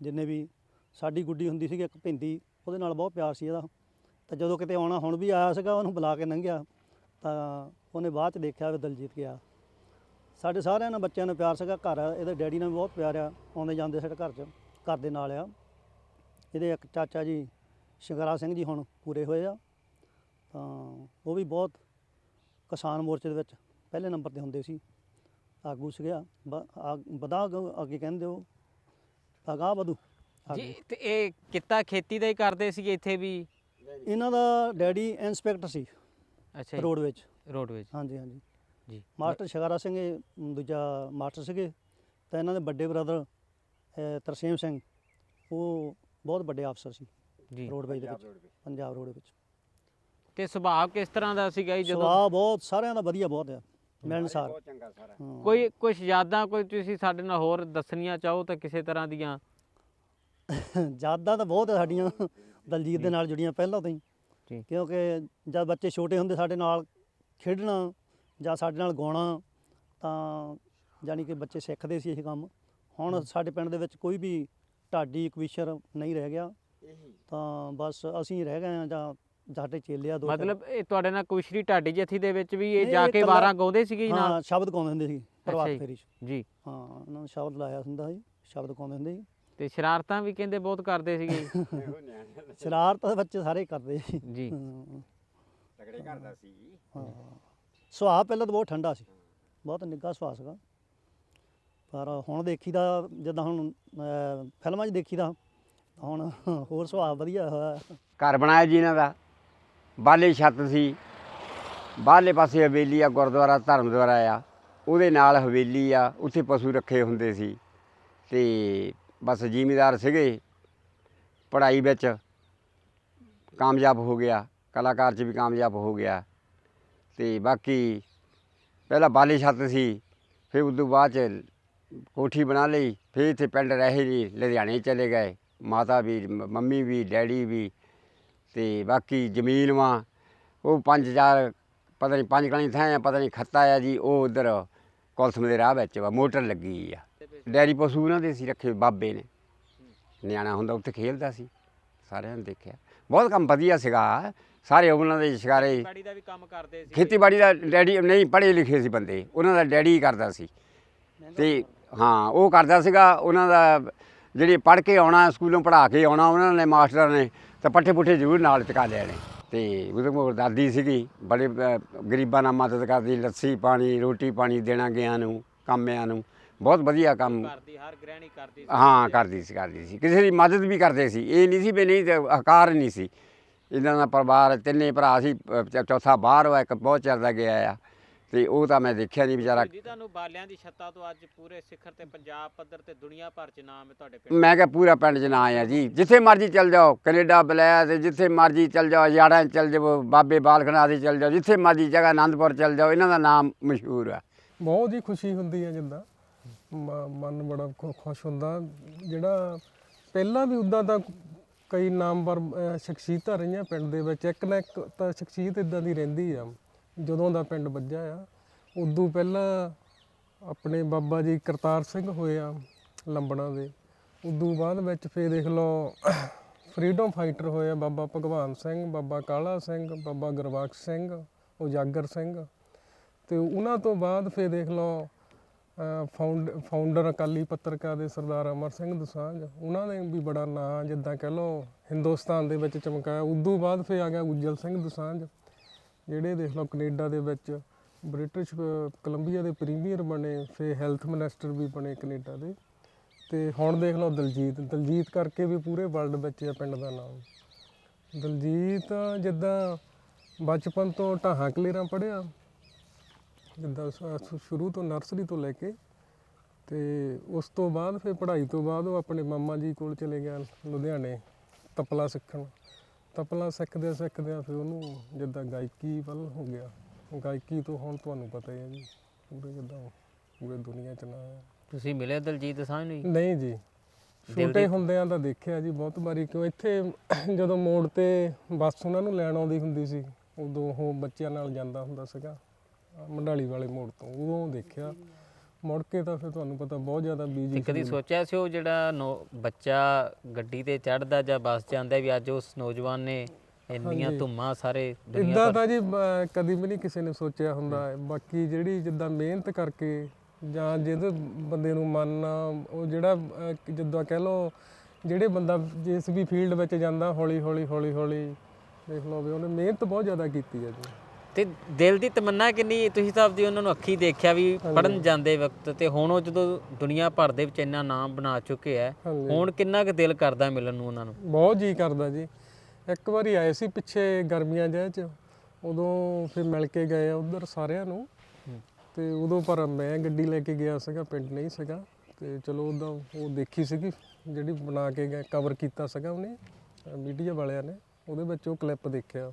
ਜਿੰਨੇ ਵੀ ਸਾਡੀ ਗੁੱਡੀ ਹੁੰਦੀ ਸੀਗੀ, ਇੱਕ ਭਿੰਦੀ ਉਹਦੇ ਨਾਲ ਬਹੁਤ ਪਿਆਰ ਸੀ ਇਹਦਾ। ਤਾਂ ਜਦੋਂ ਕਿਤੇ ਆਉਣਾ, ਹੁਣ ਵੀ ਆਇਆ ਸੀਗਾ, ਉਹਨੂੰ ਬੁਲਾ ਕੇ ਲੰਘਿਆ, ਤਾਂ ਉਹਨੇ ਬਾਅਦ ਚ ਦੇਖਿਆ ਵੀ ਦਲਜੀਤ ਗਿਆ। ਸਾਡੇ ਸਾਰਿਆਂ ਨਾਲ ਬੱਚਿਆਂ ਨਾਲ ਪਿਆਰ ਸੀਗਾ, ਘਰ ਇਹਦੇ ਡੈਡੀ ਨਾਲ ਵੀ ਬਹੁਤ ਪਿਆਰ ਆ, ਆਉਂਦੇ ਜਾਂਦੇ ਸਾਡੇ ਘਰ 'ਚ, ਘਰ ਦੇ ਨਾਲ ਆ। ਇਹਦੇ ਇੱਕ ਚਾਚਾ ਜੀ, ਸ਼ਿੰਗਰਾ ਸਿੰਘ ਜੀ ਹੁਣ ਪੂਰੇ ਹੋਏ ਆ। ਤਾਂ ਉਹ ਵੀ ਬਹੁਤ ਕਿਸਾਨ ਮੋਰਚੇ ਦੇ ਵਿੱਚ ਪਹਿਲੇ ਨੰਬਰ ਤੇ ਹੁੰਦੇ ਸੀ। ਆਗੂ ਸੀਗਾ ਵਧਾ ਅੱਗੇ- ਕਹਿੰਦੇ ਉਹ। ਅਗਾ ਵਧੂ। ਜੀ ਤੇ ਇਹ ਕਿੱਤਾ ਖੇਤੀ ਦਾ ਹੀ ਕਰਦੇ ਸੀਗੇ ਇੱਥੇ ਵੀ? ਇਹਨਾਂ ਦਾ ਡੈਡੀ ਇੰਸਪੈਕਟਰ ਸੀ। ਅੱਛਾ ਜੀ। ਰੋਡ ਵਿੱਚ। ਰੋਡਵੇਜ ਹਾਂਜੀ ਹਾਂਜੀ। ਜੀ। ਮਾਸਟਰ ਸ਼ਿਕਾਰਾ ਸਿੰਘ ਦੂਜਾ ਮਾਸਟਰ ਸੀਗੇ। ਤਾਂ ਇਹਨਾਂ ਦੇ ਵੱਡੇ ਬ੍ਰਦਰ ਤਰਸੇਮ ਸਿੰਘ ਉਹ ਬਹੁਤ ਵੱਡੇ ਅਫਸਰ ਸੀ। ਜੀ। ਰੋਡਵੇਜ ਦੇ ਵਿੱਚ। ਪੰਜਾਬ ਰੋਡ ਵਿੱਚ। ਤੇ ਸੁਭਾਅ ਕਿਸ ਤਰ੍ਹਾਂ ਦਾ ਸੀਗਾ ਜੀ ਜਦੋਂ? ਸੁਭਾਅ ਬਹੁਤ ਸਾਰਿਆਂ ਦਾ ਵਧੀਆ ਬਹੁਤ ਆ। ਮਿਲਣਸਾਰ ਚੰਗਾ ਸਾਰਾ। ਹਾਂ। ਕੋਈ ਕੁਝ ਯਾਦਾਂ ਕੋਈ ਤੁਸੀਂ ਸਾਡੇ ਨਾਲ ਹੋਰ ਦੱਸਣੀਆਂ ਚਾਹੋ ਤਾਂ ਕਿਸੇ ਤਰ੍ਹਾਂ ਦੀਆਂ? ਯਾਦਾਂ ਤਾਂ ਬਹੁਤ ਆ ਸਾਡੀਆਂ ਦਲਜੀਤ ਦੇ ਨਾਲ ਜੁੜੀਆਂ ਪਹਿਲਾਂ ਤੋਂ ਹੀ। ਕਿਉਂਕਿ ਜਦ ਬੱਚੇ ਛੋਟੇ ਹੁੰਦੇ ਸਾਡੇ ਨਾਲ ਖੇਡਣਾ ਜਾਂ ਸਾਡੇ ਨਾਲ ਗਾਉਣਾ ਤਾਂ ਜਾਨੀ ਕਿ ਬੱਚੇ ਸਿੱਖਦੇ ਸੀ ਇਹ ਕੰਮ। ਹੁਣ ਸਾਡੇ ਪਿੰਡ ਦੇ ਵਿੱਚ ਕੋਈ ਵੀ ਢਾਡੀ ਕਵੀਸ਼ਰ ਨਹੀਂ ਰਹਿ ਗਿਆ। ਤਾਂ ਬਸ ਅਸੀਂ ਰਹਿ ਗਏ ਆ ਜਾਂ ਸਾਡੇ ਚੇਲੇ ਆ ਦੋ। ਮਤਲਬ ਇਹ ਤੁਹਾਡੇ ਨਾਲ ਕੁਸ਼ਰੀ ਢਾਡੀ ਜਥੀ ਦੇ ਵਿੱਚ ਵੀ ਇਹ ਜਾ ਕੇ ਵਾਰਾਂ ਗਾਉਂਦੇ ਸੀਗੇ ਜੀ ਹਾਂ ਨਾਲ? ਸ਼ਬਦ ਗਾਉਂਦੇ ਹੁੰਦੇ ਸੀ ਪ੍ਰਭਾਤ। ਫੇਰੀ ਜੀ। ਹਾਂ ਉਹਨਾਂ ਨੂੰ ਸ਼ਬਦ ਲਾਇਆ ਹੁੰਦਾ ਸੀ ਸ਼ਬਦ ਗਾਉਂਦੇ ਹੁੰਦੇ ਸੀ। ਤੇ ਸ਼ਰਾਰਤਾਂ ਵੀ ਕਹਿੰਦੇ ਬਹੁਤ ਕਰਦੇ ਸੀਗੇ। ਸ਼ਰਾਰਤ ਤਾਂ ਬੱਚੇ ਸਾਰੇ ਕਰਦੇ ਸੀ। ਜੀ। ਤਗੜੇ ਕਰਦਾ ਸੀ ਹਾਂ। ਸੁਭਾਅ ਪਹਿਲਾਂ ਤਾਂ ਬਹੁਤ ਠੰਡਾ ਸੀ ਬਹੁਤ ਨਿੱਘਾ ਸੁਭਾਅ ਸੀਗਾ। ਪਰ ਹੁਣ ਦੇਖੀਦਾ ਜਿੱਦਾਂ ਹੁਣ ਫਿਲਮਾਂ 'ਚ ਦੇਖੀਦਾ ਹੁਣ ਹੋਰ ਸੁਭਾਅ ਵਧੀਆ ਹੋਇਆ। ਘਰ ਬਣਾਇਆ ਜੀ ਇਹਨਾਂ ਦਾ? ਬਾਲੇ ਛੱਤ ਸੀ। ਬਾਹਰਲੇ ਪਾਸੇ ਹਵੇਲੀ ਆ, ਗੁਰਦੁਆਰਾ, ਧਰਮਦੁਆਰਾ ਆ। ਉਹਦੇ ਨਾਲ ਹਵੇਲੀ ਆ, ਉੱਥੇ ਪਸ਼ੂ ਰੱਖੇ ਹੁੰਦੇ ਸੀ। ਤੇ ਬਸ ਜ਼ਿਮੀਦਾਰ ਸੀਗੇ। ਪੜ੍ਹਾਈ ਵਿੱਚ ਕਾਮਯਾਬ ਹੋ ਗਿਆ। ਕਲਾਕਾਰ 'ਚ ਵੀ ਕਾਮਯਾਬ ਹੋ ਗਿਆ। ਤੇ ਬਾਕੀ ਪਹਿਲਾਂ ਬਾਲੀ ਛੱਤ ਸੀ, ਫਿਰ ਉਸ ਤੋਂ ਬਾਅਦ ਚ ਕੋਠੀ ਬਣਾ ਲਈ। ਫਿਰ ਇੱਥੇ ਪਿੰਡ ਰਹੇ ਜੀ ਲੁਧਿਆਣੇ ਚਲੇ ਗਏ। ਮਾਤਾ ਵੀ ਮੰਮੀ ਵੀ, ਡੈਡੀ ਵੀ ਤੇ ਬਾਕੀ ਜ਼ਮੀਨ ਵਾ ਉਹ 5000 ਪਤਾ ਨਹੀਂ ਪੰਜ ਕਣੀ ਥਾਂ ਆ ਪਤਾ ਨਹੀਂ ਖੱਤਾ ਆ ਜੀ ਉਹ ਉਧਰ ਕੋਲਸਮ ਦੇ ਰਾਹ ਵਿੱਚ ਵਾ ਮੋਟਰ ਲੱਗੀ ਆ। ਡੈਰੀ ਪਸ਼ੂ ਉਹਨਾਂ ਦੇ ਸੀ ਰੱਖੇ ਬਾਬੇ ਨੇ। ਨਿਆਣਾ ਹੁੰਦਾ ਉੱਥੇ ਖੇਲਦਾ ਸੀ ਸਾਰਿਆਂ ਨੇ ਦੇਖਿਆ। ਬਹੁਤ ਕੰਮ ਵਧੀਆ ਸੀਗਾ ਸਾਰੇ ਉਹਨਾਂ ਦੇ ਸ਼ਿਕਾਰੇ ਬਾੜੀ ਦਾ ਵੀ ਕੰਮ ਕਰਦੇ ਸੀ। ਖੇਤੀਬਾੜੀ ਦਾ ਡੈਡੀ ਨਹੀਂ ਪੜ੍ਹੇ ਲਿਖੇ ਸੀ ਬੰਦੇ ਉਹਨਾਂ ਦਾ ਡੈਡੀ ਕਰਦਾ ਸੀ। ਤੇ ਹਾਂ ਉਹ ਕਰਦਾ ਸੀਗਾ ਉਹਨਾਂ ਦਾ ਜਿਹੜੇ ਪੜ੍ਹ ਕੇ ਆਉਣਾ ਸਕੂਲੋਂ ਪੜ੍ਹਾ ਕੇ ਆਉਣਾ ਉਹਨਾਂ ਨੇ ਮਾਸਟਰਾਂ ਨੇ ਤਾਂ ਪੱਠੇ ਪੁੱਠੇ ਜ਼ਰੂਰ ਨਾਲ ਚਕਾ ਲੈਣੇ ਤੇ ਉਹਦੇ ਕੋਲ ਦਾਦੀ ਸੀਗੀ ਬੜੇ ਅਹ, ਗਰੀਬਾਂ ਨਾਲ ਮਦਦ ਕਰਦੀ ਲੱਸੀ ਪਾਣੀ ਰੋਟੀ ਪਾਣੀ ਦੇਣਾ ਗਿਆ ਨੂੰ ਕੰਮਿਆਂ ਨੂੰ। ਬਹੁਤ ਵਧੀਆ ਕੰਮ। ਕਰਦੀ ਹਰ ਗ੍ਰਹਿਣੀ ਕਰਦੀ ਹਾਂ ਕਰਦੀ ਸੀ ਕਰਦੀ ਸੀ। ਕਿਸੇ ਦੀ ਮਦਦ ਵੀ ਕਰਦੇ ਸੀ। ਇਹ ਨਹੀਂ ਸੀ ਵੀ ਨਹੀਂ ਤੇ ਹਕਾਰ ਨਹੀਂ ਸੀ। ਇਹਨਾਂ ਦਾ ਪਰਿਵਾਰ ਤਿੰਨੇ ਭਰਾ ਸੀ ਚ- ਚੌਥਾ ਬਾਹਰ ਵਾ ਇੱਕ ਬਹੁਤ ਚਿਰ ਦਾ ਗਿਆ ਆ। ਤੇ ਉਹ ਤਾਂ ਮੈਂ ਦੇਖਿਆ ਨਹੀਂ ਵਿਚਾਰਾ। ਜੀ ਤੁਹਾਨੂੰ ਬਾਲਿਆਂ ਦੀ ਛੱਤਾਂ ਤੋਂ ਅੱਜ ਪੂਰੇ ਸਿਖਰ ਤੇ ਪੰਜਾਬ ਪੱਧਰ ਤੇ ਦੁਨੀਆ ਭਰ ਚ ਨਾਮ ਹੈ ਤੁਹਾਡੇ ਪਿੰਡ। ਮੈਂ ਕਿਹਾ ਪੂਰਾ ਪਿੰਡ ਚ ਨਾਂ ਆ ਜੀ। ਜਿੱਥੇ ਮਰਜ਼ੀ ਚੱਲ ਜਾਓ ਕੈਨੇਡਾ ਬਲੈਆ ਤੇ ਜਿੱਥੇ ਮਰਜ਼ੀ ਚੱਲ ਜਾਓ ਯਾਰਾਂ 'ਚ ਚੱਲ ਜਾਓ ਬਾਬੇ ਬਾਲਖਨਾਥ ਦੇ ਚੱਲ ਜਾਓ ਜਿੱਥੇ ਮਰਜ਼ੀ ਜਗ੍ਹਾ ਆਨੰਦਪੁਰ ਚੱਲ ਜਾਓ ਇਹਨਾਂ ਦਾ ਨਾਮ ਮਸ਼ਹੂਰ ਆ ਬਹੁਤ ਹੀ ਖੁਸ਼ੀ ਹੁੰਦੀ ਹੈ ਜਿੱਦਾਂ। ਮਨ ਬੜਾ ਖੁਸ਼ ਹੁੰਦਾ। ਜਿਹੜਾ ਪਹਿਲਾਂ ਵੀ ਉਦਾਂ ਤਾਂ ਕਈ ਨਾਮਵਰ ਸ਼ਖਸੀਅਤਾਂ ਰਹੀਆਂ ਪਿੰਡ ਦੇ ਵਿੱਚ ਇੱਕ ਨਾ ਇੱਕ ਤਾਂ ਸ਼ਖਸੀਅਤ ਇਦਾਂ ਦੀ ਰਹਿੰਦੀ ਆ। ਜਦੋਂ ਦਾ ਪਿੰਡ ਵੱਜਿਆ ਆ, ਉਦੋਂ ਪਹਿਲਾਂ ਆਪਣੇ ਬਾਬਾ ਜੀ ਕਰਤਾਰ ਸਿੰਘ ਹੋਏ ਆ ਲੰਬਣਾ ਦੇ। ਉਦੋਂ ਬਾਅਦ ਵਿੱਚ ਫੇਰ ਦੇਖ ਲਓ ਫਰੀडम ਫਾਈਟਰ ਹੋਏ ਆ ਬਾਬਾ ਭਗਵਾਨ ਸਿੰਘ, ਬਾਬਾ ਕਾਲਾ ਸਿੰਘ, ਬਾਬਾ ਗੁਰਬਖਸ਼ ਸਿੰਘ, ਉਜਾਗਰ ਸਿੰਘ। ਤੇ ਉਹਨਾਂ ਤੋਂ ਬਾਅਦ ਫੇਰ ਦੇਖ ਲਓ ਫਾਊਂਡ ਫਾਊਂਡਰ ਅਕਾਲੀ ਪੱਤਰਕਾਰ ਦੇ ਸਰਦਾਰ ਅਮਰ ਸਿੰਘ ਦਸਾਂਝ, ਉਹਨਾਂ ਨੇ ਵੀ ਬੜਾ ਨਾਂ ਜਿੱਦਾਂ ਕਹਿ ਲਓ, ਹਿੰਦੁਸਤਾਨ ਦੇ ਵਿੱਚ ਚਮਕਾਇਆ। ਉਦੋਂ ਬਾਅਦ ਫੇਰ ਆ ਗਿਆ ਉਜਲ ਸਿੰਘ ਦਸਾਂਝ। ਜਿਹੜੇ ਦੇਖ ਲਓ ਕੈਨੇਡਾ ਦੇ ਵਿੱਚ ਬ੍ਰਿਟਿਸ਼ ਕੋਲੰਬੀਆ ਦੇ ਪ੍ਰੀਮੀਅਰ ਬਣੇ, ਫਿਰ ਹੈਲਥ ਮਿਨਿਸਟਰ ਵੀ ਬਣੇ ਕੈਨੇਡਾ ਦੇ। ਤੇ ਹੁਣ ਦੇਖ ਲਓ ਦਲਜੀਤ ਦਲਜੀਤ ਕਰਕੇ ਵੀ ਪੂਰੇ ਵਰਲਡ ਵਿੱਚ ਆ ਪਿੰਡ ਦਾ ਨਾਮ। ਦਲਜੀਤ ਜਿੱਦਾਂ ਬਚਪਨ ਤੋਂ ਢਾਹਾਂ ਕਲੇਰਾਂ ਪੜਿਆ ਜਿੱਦਾਂ ਸ਼ੁਰੂ ਤੋਂ ਨਰਸਰੀ ਤੋਂ ਲੈ ਕੇ, ਤੇ ਉਸ ਤੋਂ ਬਾਅਦ ਫਿਰ ਪੜ੍ਹਾਈ ਤੋਂ ਬਾਅਦ ਉਹ ਆਪਣੇ ਮਾਮਾ ਜੀ ਕੋਲ ਚਲੇ ਗਿਆ ਲੁਧਿਆਣੇ, ਤਪਲਾ ਸਿੱਖਣ। ਤਪਲਾ ਸਿੱਖਦੇ ਸਿੱਖਦੇ ਫਿਰ ਉਹਨੂੰ ਜਿੱਦਾਂ ਗਾਇਕੀ ਵੱਲ ਹੋ ਗਿਆ। ਗਾਇਕੀ ਤੋਂ ਹੁਣ ਤੁਹਾਨੂੰ ਪਤਾ ਹੀ ਹੈ ਜੀ ਪੂਰੇ ਜਿੱਦਾਂ ਪੂਰੇ ਦੁਨੀਆ ਚ ਨਾ ਤੁਸੀਂ ਮਿਲੇ ਦਲਜੀਤ ਦਸਾਂਝ ਨੂੰ ਜੀ? ਨਹੀਂ ਜੀ ਛੋਟੇ ਹੁੰਦਿਆਂ ਦਾ ਦੇਖਿਆ ਜੀ ਬਹੁਤ ਵਾਰੀ ਕਿਉਂ ਇੱਥੇ ਜਦੋਂ ਮੋੜ ਤੇ ਬੱਸ ਉਹਨਾਂ ਨੂੰ ਲੈਣ ਆਉਂਦੀ ਹੁੰਦੀ ਸੀ ਉਦੋਂ ਉਹ ਬੱਚਿਆਂ ਨਾਲ ਜਾਂਦਾ ਹੁੰਦਾ ਸੀਗਾ ਆਹ ਮੰਡਾਲੀ ਵਾਲੇ ਮੋੜ ਤੋਂ ਉਦੋਂ ਦੇਖਿਆ। ਮੁੜ ਕੇ ਤਾਂ ਫਿਰ ਤੁਹਾਨੂੰ ਪਤਾ ਬਹੁਤ ਜ਼ਿਆਦਾ ਤੇ ਬੀਜੀ ਕਦੀ ਸੋਚਿਆ ਸੀ ਉਹ ਜਿਹੜਾ ਨੌ- ਬੱਚਾ ਗੱਡੀ ਤੇ ਚੜਦਾ ਜਾਂ ਬੱਸ ਆਂਦਾ ਵੀ ਅੱਜ ਉਸ ਨੌਜਵਾਨ ਨੇ ਇੰਨੀਆਂ ਧੁੰਮਾਂ ਸਾਰੇ ਦੁਨੀਆ ਇਦਾਂ ਤਾਂ ਜੀ ਬ- ਕਦੀ ਵੀ ਨਹੀਂ ਕਿਸੇ ਨੇ ਸੋਚਿਆ ਹੁੰਦਾ। ਬਾਕੀ ਜਿਹੜੀ ਜਿੱਦਾਂ ਮਿਹਨਤ ਕਰਕੇ ਜਾਂ ਜਿਹਦੇ ਬੰਦੇ ਨੂੰ ਮੰਨ ਉਹ ਜਿਹੜਾ ਅਹ, ਜਿੱਦਾਂ ਕਹਿ ਲਓ ਜਿਹੜੇ ਬੰਦਾ ਜਿਸ ਵੀ ਫੀਲਡ ਵਿੱਚ ਜਾਂਦਾ ਹੌਲੀ ਹੌਲੀ ਹੌਲੀ ਹੌਲੀ ਦੇਖ ਲਓ ਵੀ ਉਹਨੇ ਮਿਹਨਤ ਬਹੁਤ ਜ਼ਿਆਦਾ ਕੀਤੀ ਹੈ ਜੀ। ਤੇ ਦਿਲ ਦੀ ਤਮੰਨਾ ਕਿੰਨੀ ਤੁਸੀਂ ਤਾਂ ਆਪਦੀ ਉਹਨਾਂ ਨੂੰ ਅੱਖੀ ਦੇਖਿਆ ਵੀ ਪੜਨ ਜਾਂਦੇ ਵਕਤ ਤੇ ਹੁਣ ਉਹ ਜਦੋਂ ਦੁਨੀਆ ਭਰ ਦੇ ਵਿੱਚ ਇੰਨਾ ਨਾਮ ਬਣਾ ਚੁੱਕੇ ਆ। ਹੁਣ ਕਿੰਨਾ ਕੁ ਦਿਲ ਕਰਦਾ ਮਿਲਣ ਨੂੰ ਉਹਨਾਂ ਨੂੰ? ਬਹੁਤ ਜੀ ਕਰਦਾ ਜੀ। ਇੱਕ ਵਾਰੀ ਆਏ ਸੀ ਪਿੱਛੇ ਗਰਮੀਆਂ ਜਿਹੇ ਚ ਉਦੋਂ ਫਿਰ ਮਿਲ ਕੇ ਗਏ ਆ ਉਧਰ ਸਾਰਿਆਂ ਨੂੰ। ਤੇ ਉਦੋਂ ਪਰ ਮੈਂ ਗੱਡੀ ਲੈ ਕੇ ਗਿਆ ਸੀਗਾ ਪਿੰਡ ਨਹੀਂ ਸੀਗਾ। ਤੇ ਚਲੋ ਉਦੋਂ ਉਹ ਦੇਖੀ ਸੀਗੀ ਜਿਹੜੀ ਬਣਾ ਕੇ ਗਏ ਕਵਰ ਕੀਤਾ ਸੀਗਾ ਉਹਨੇ ਮੀਡੀਆ ਵਾਲਿਆਂ ਨੇ ਉਹਦੇ ਵਿੱਚ ਉਹ ਕਲਿੱਪ ਦੇਖਿਆ।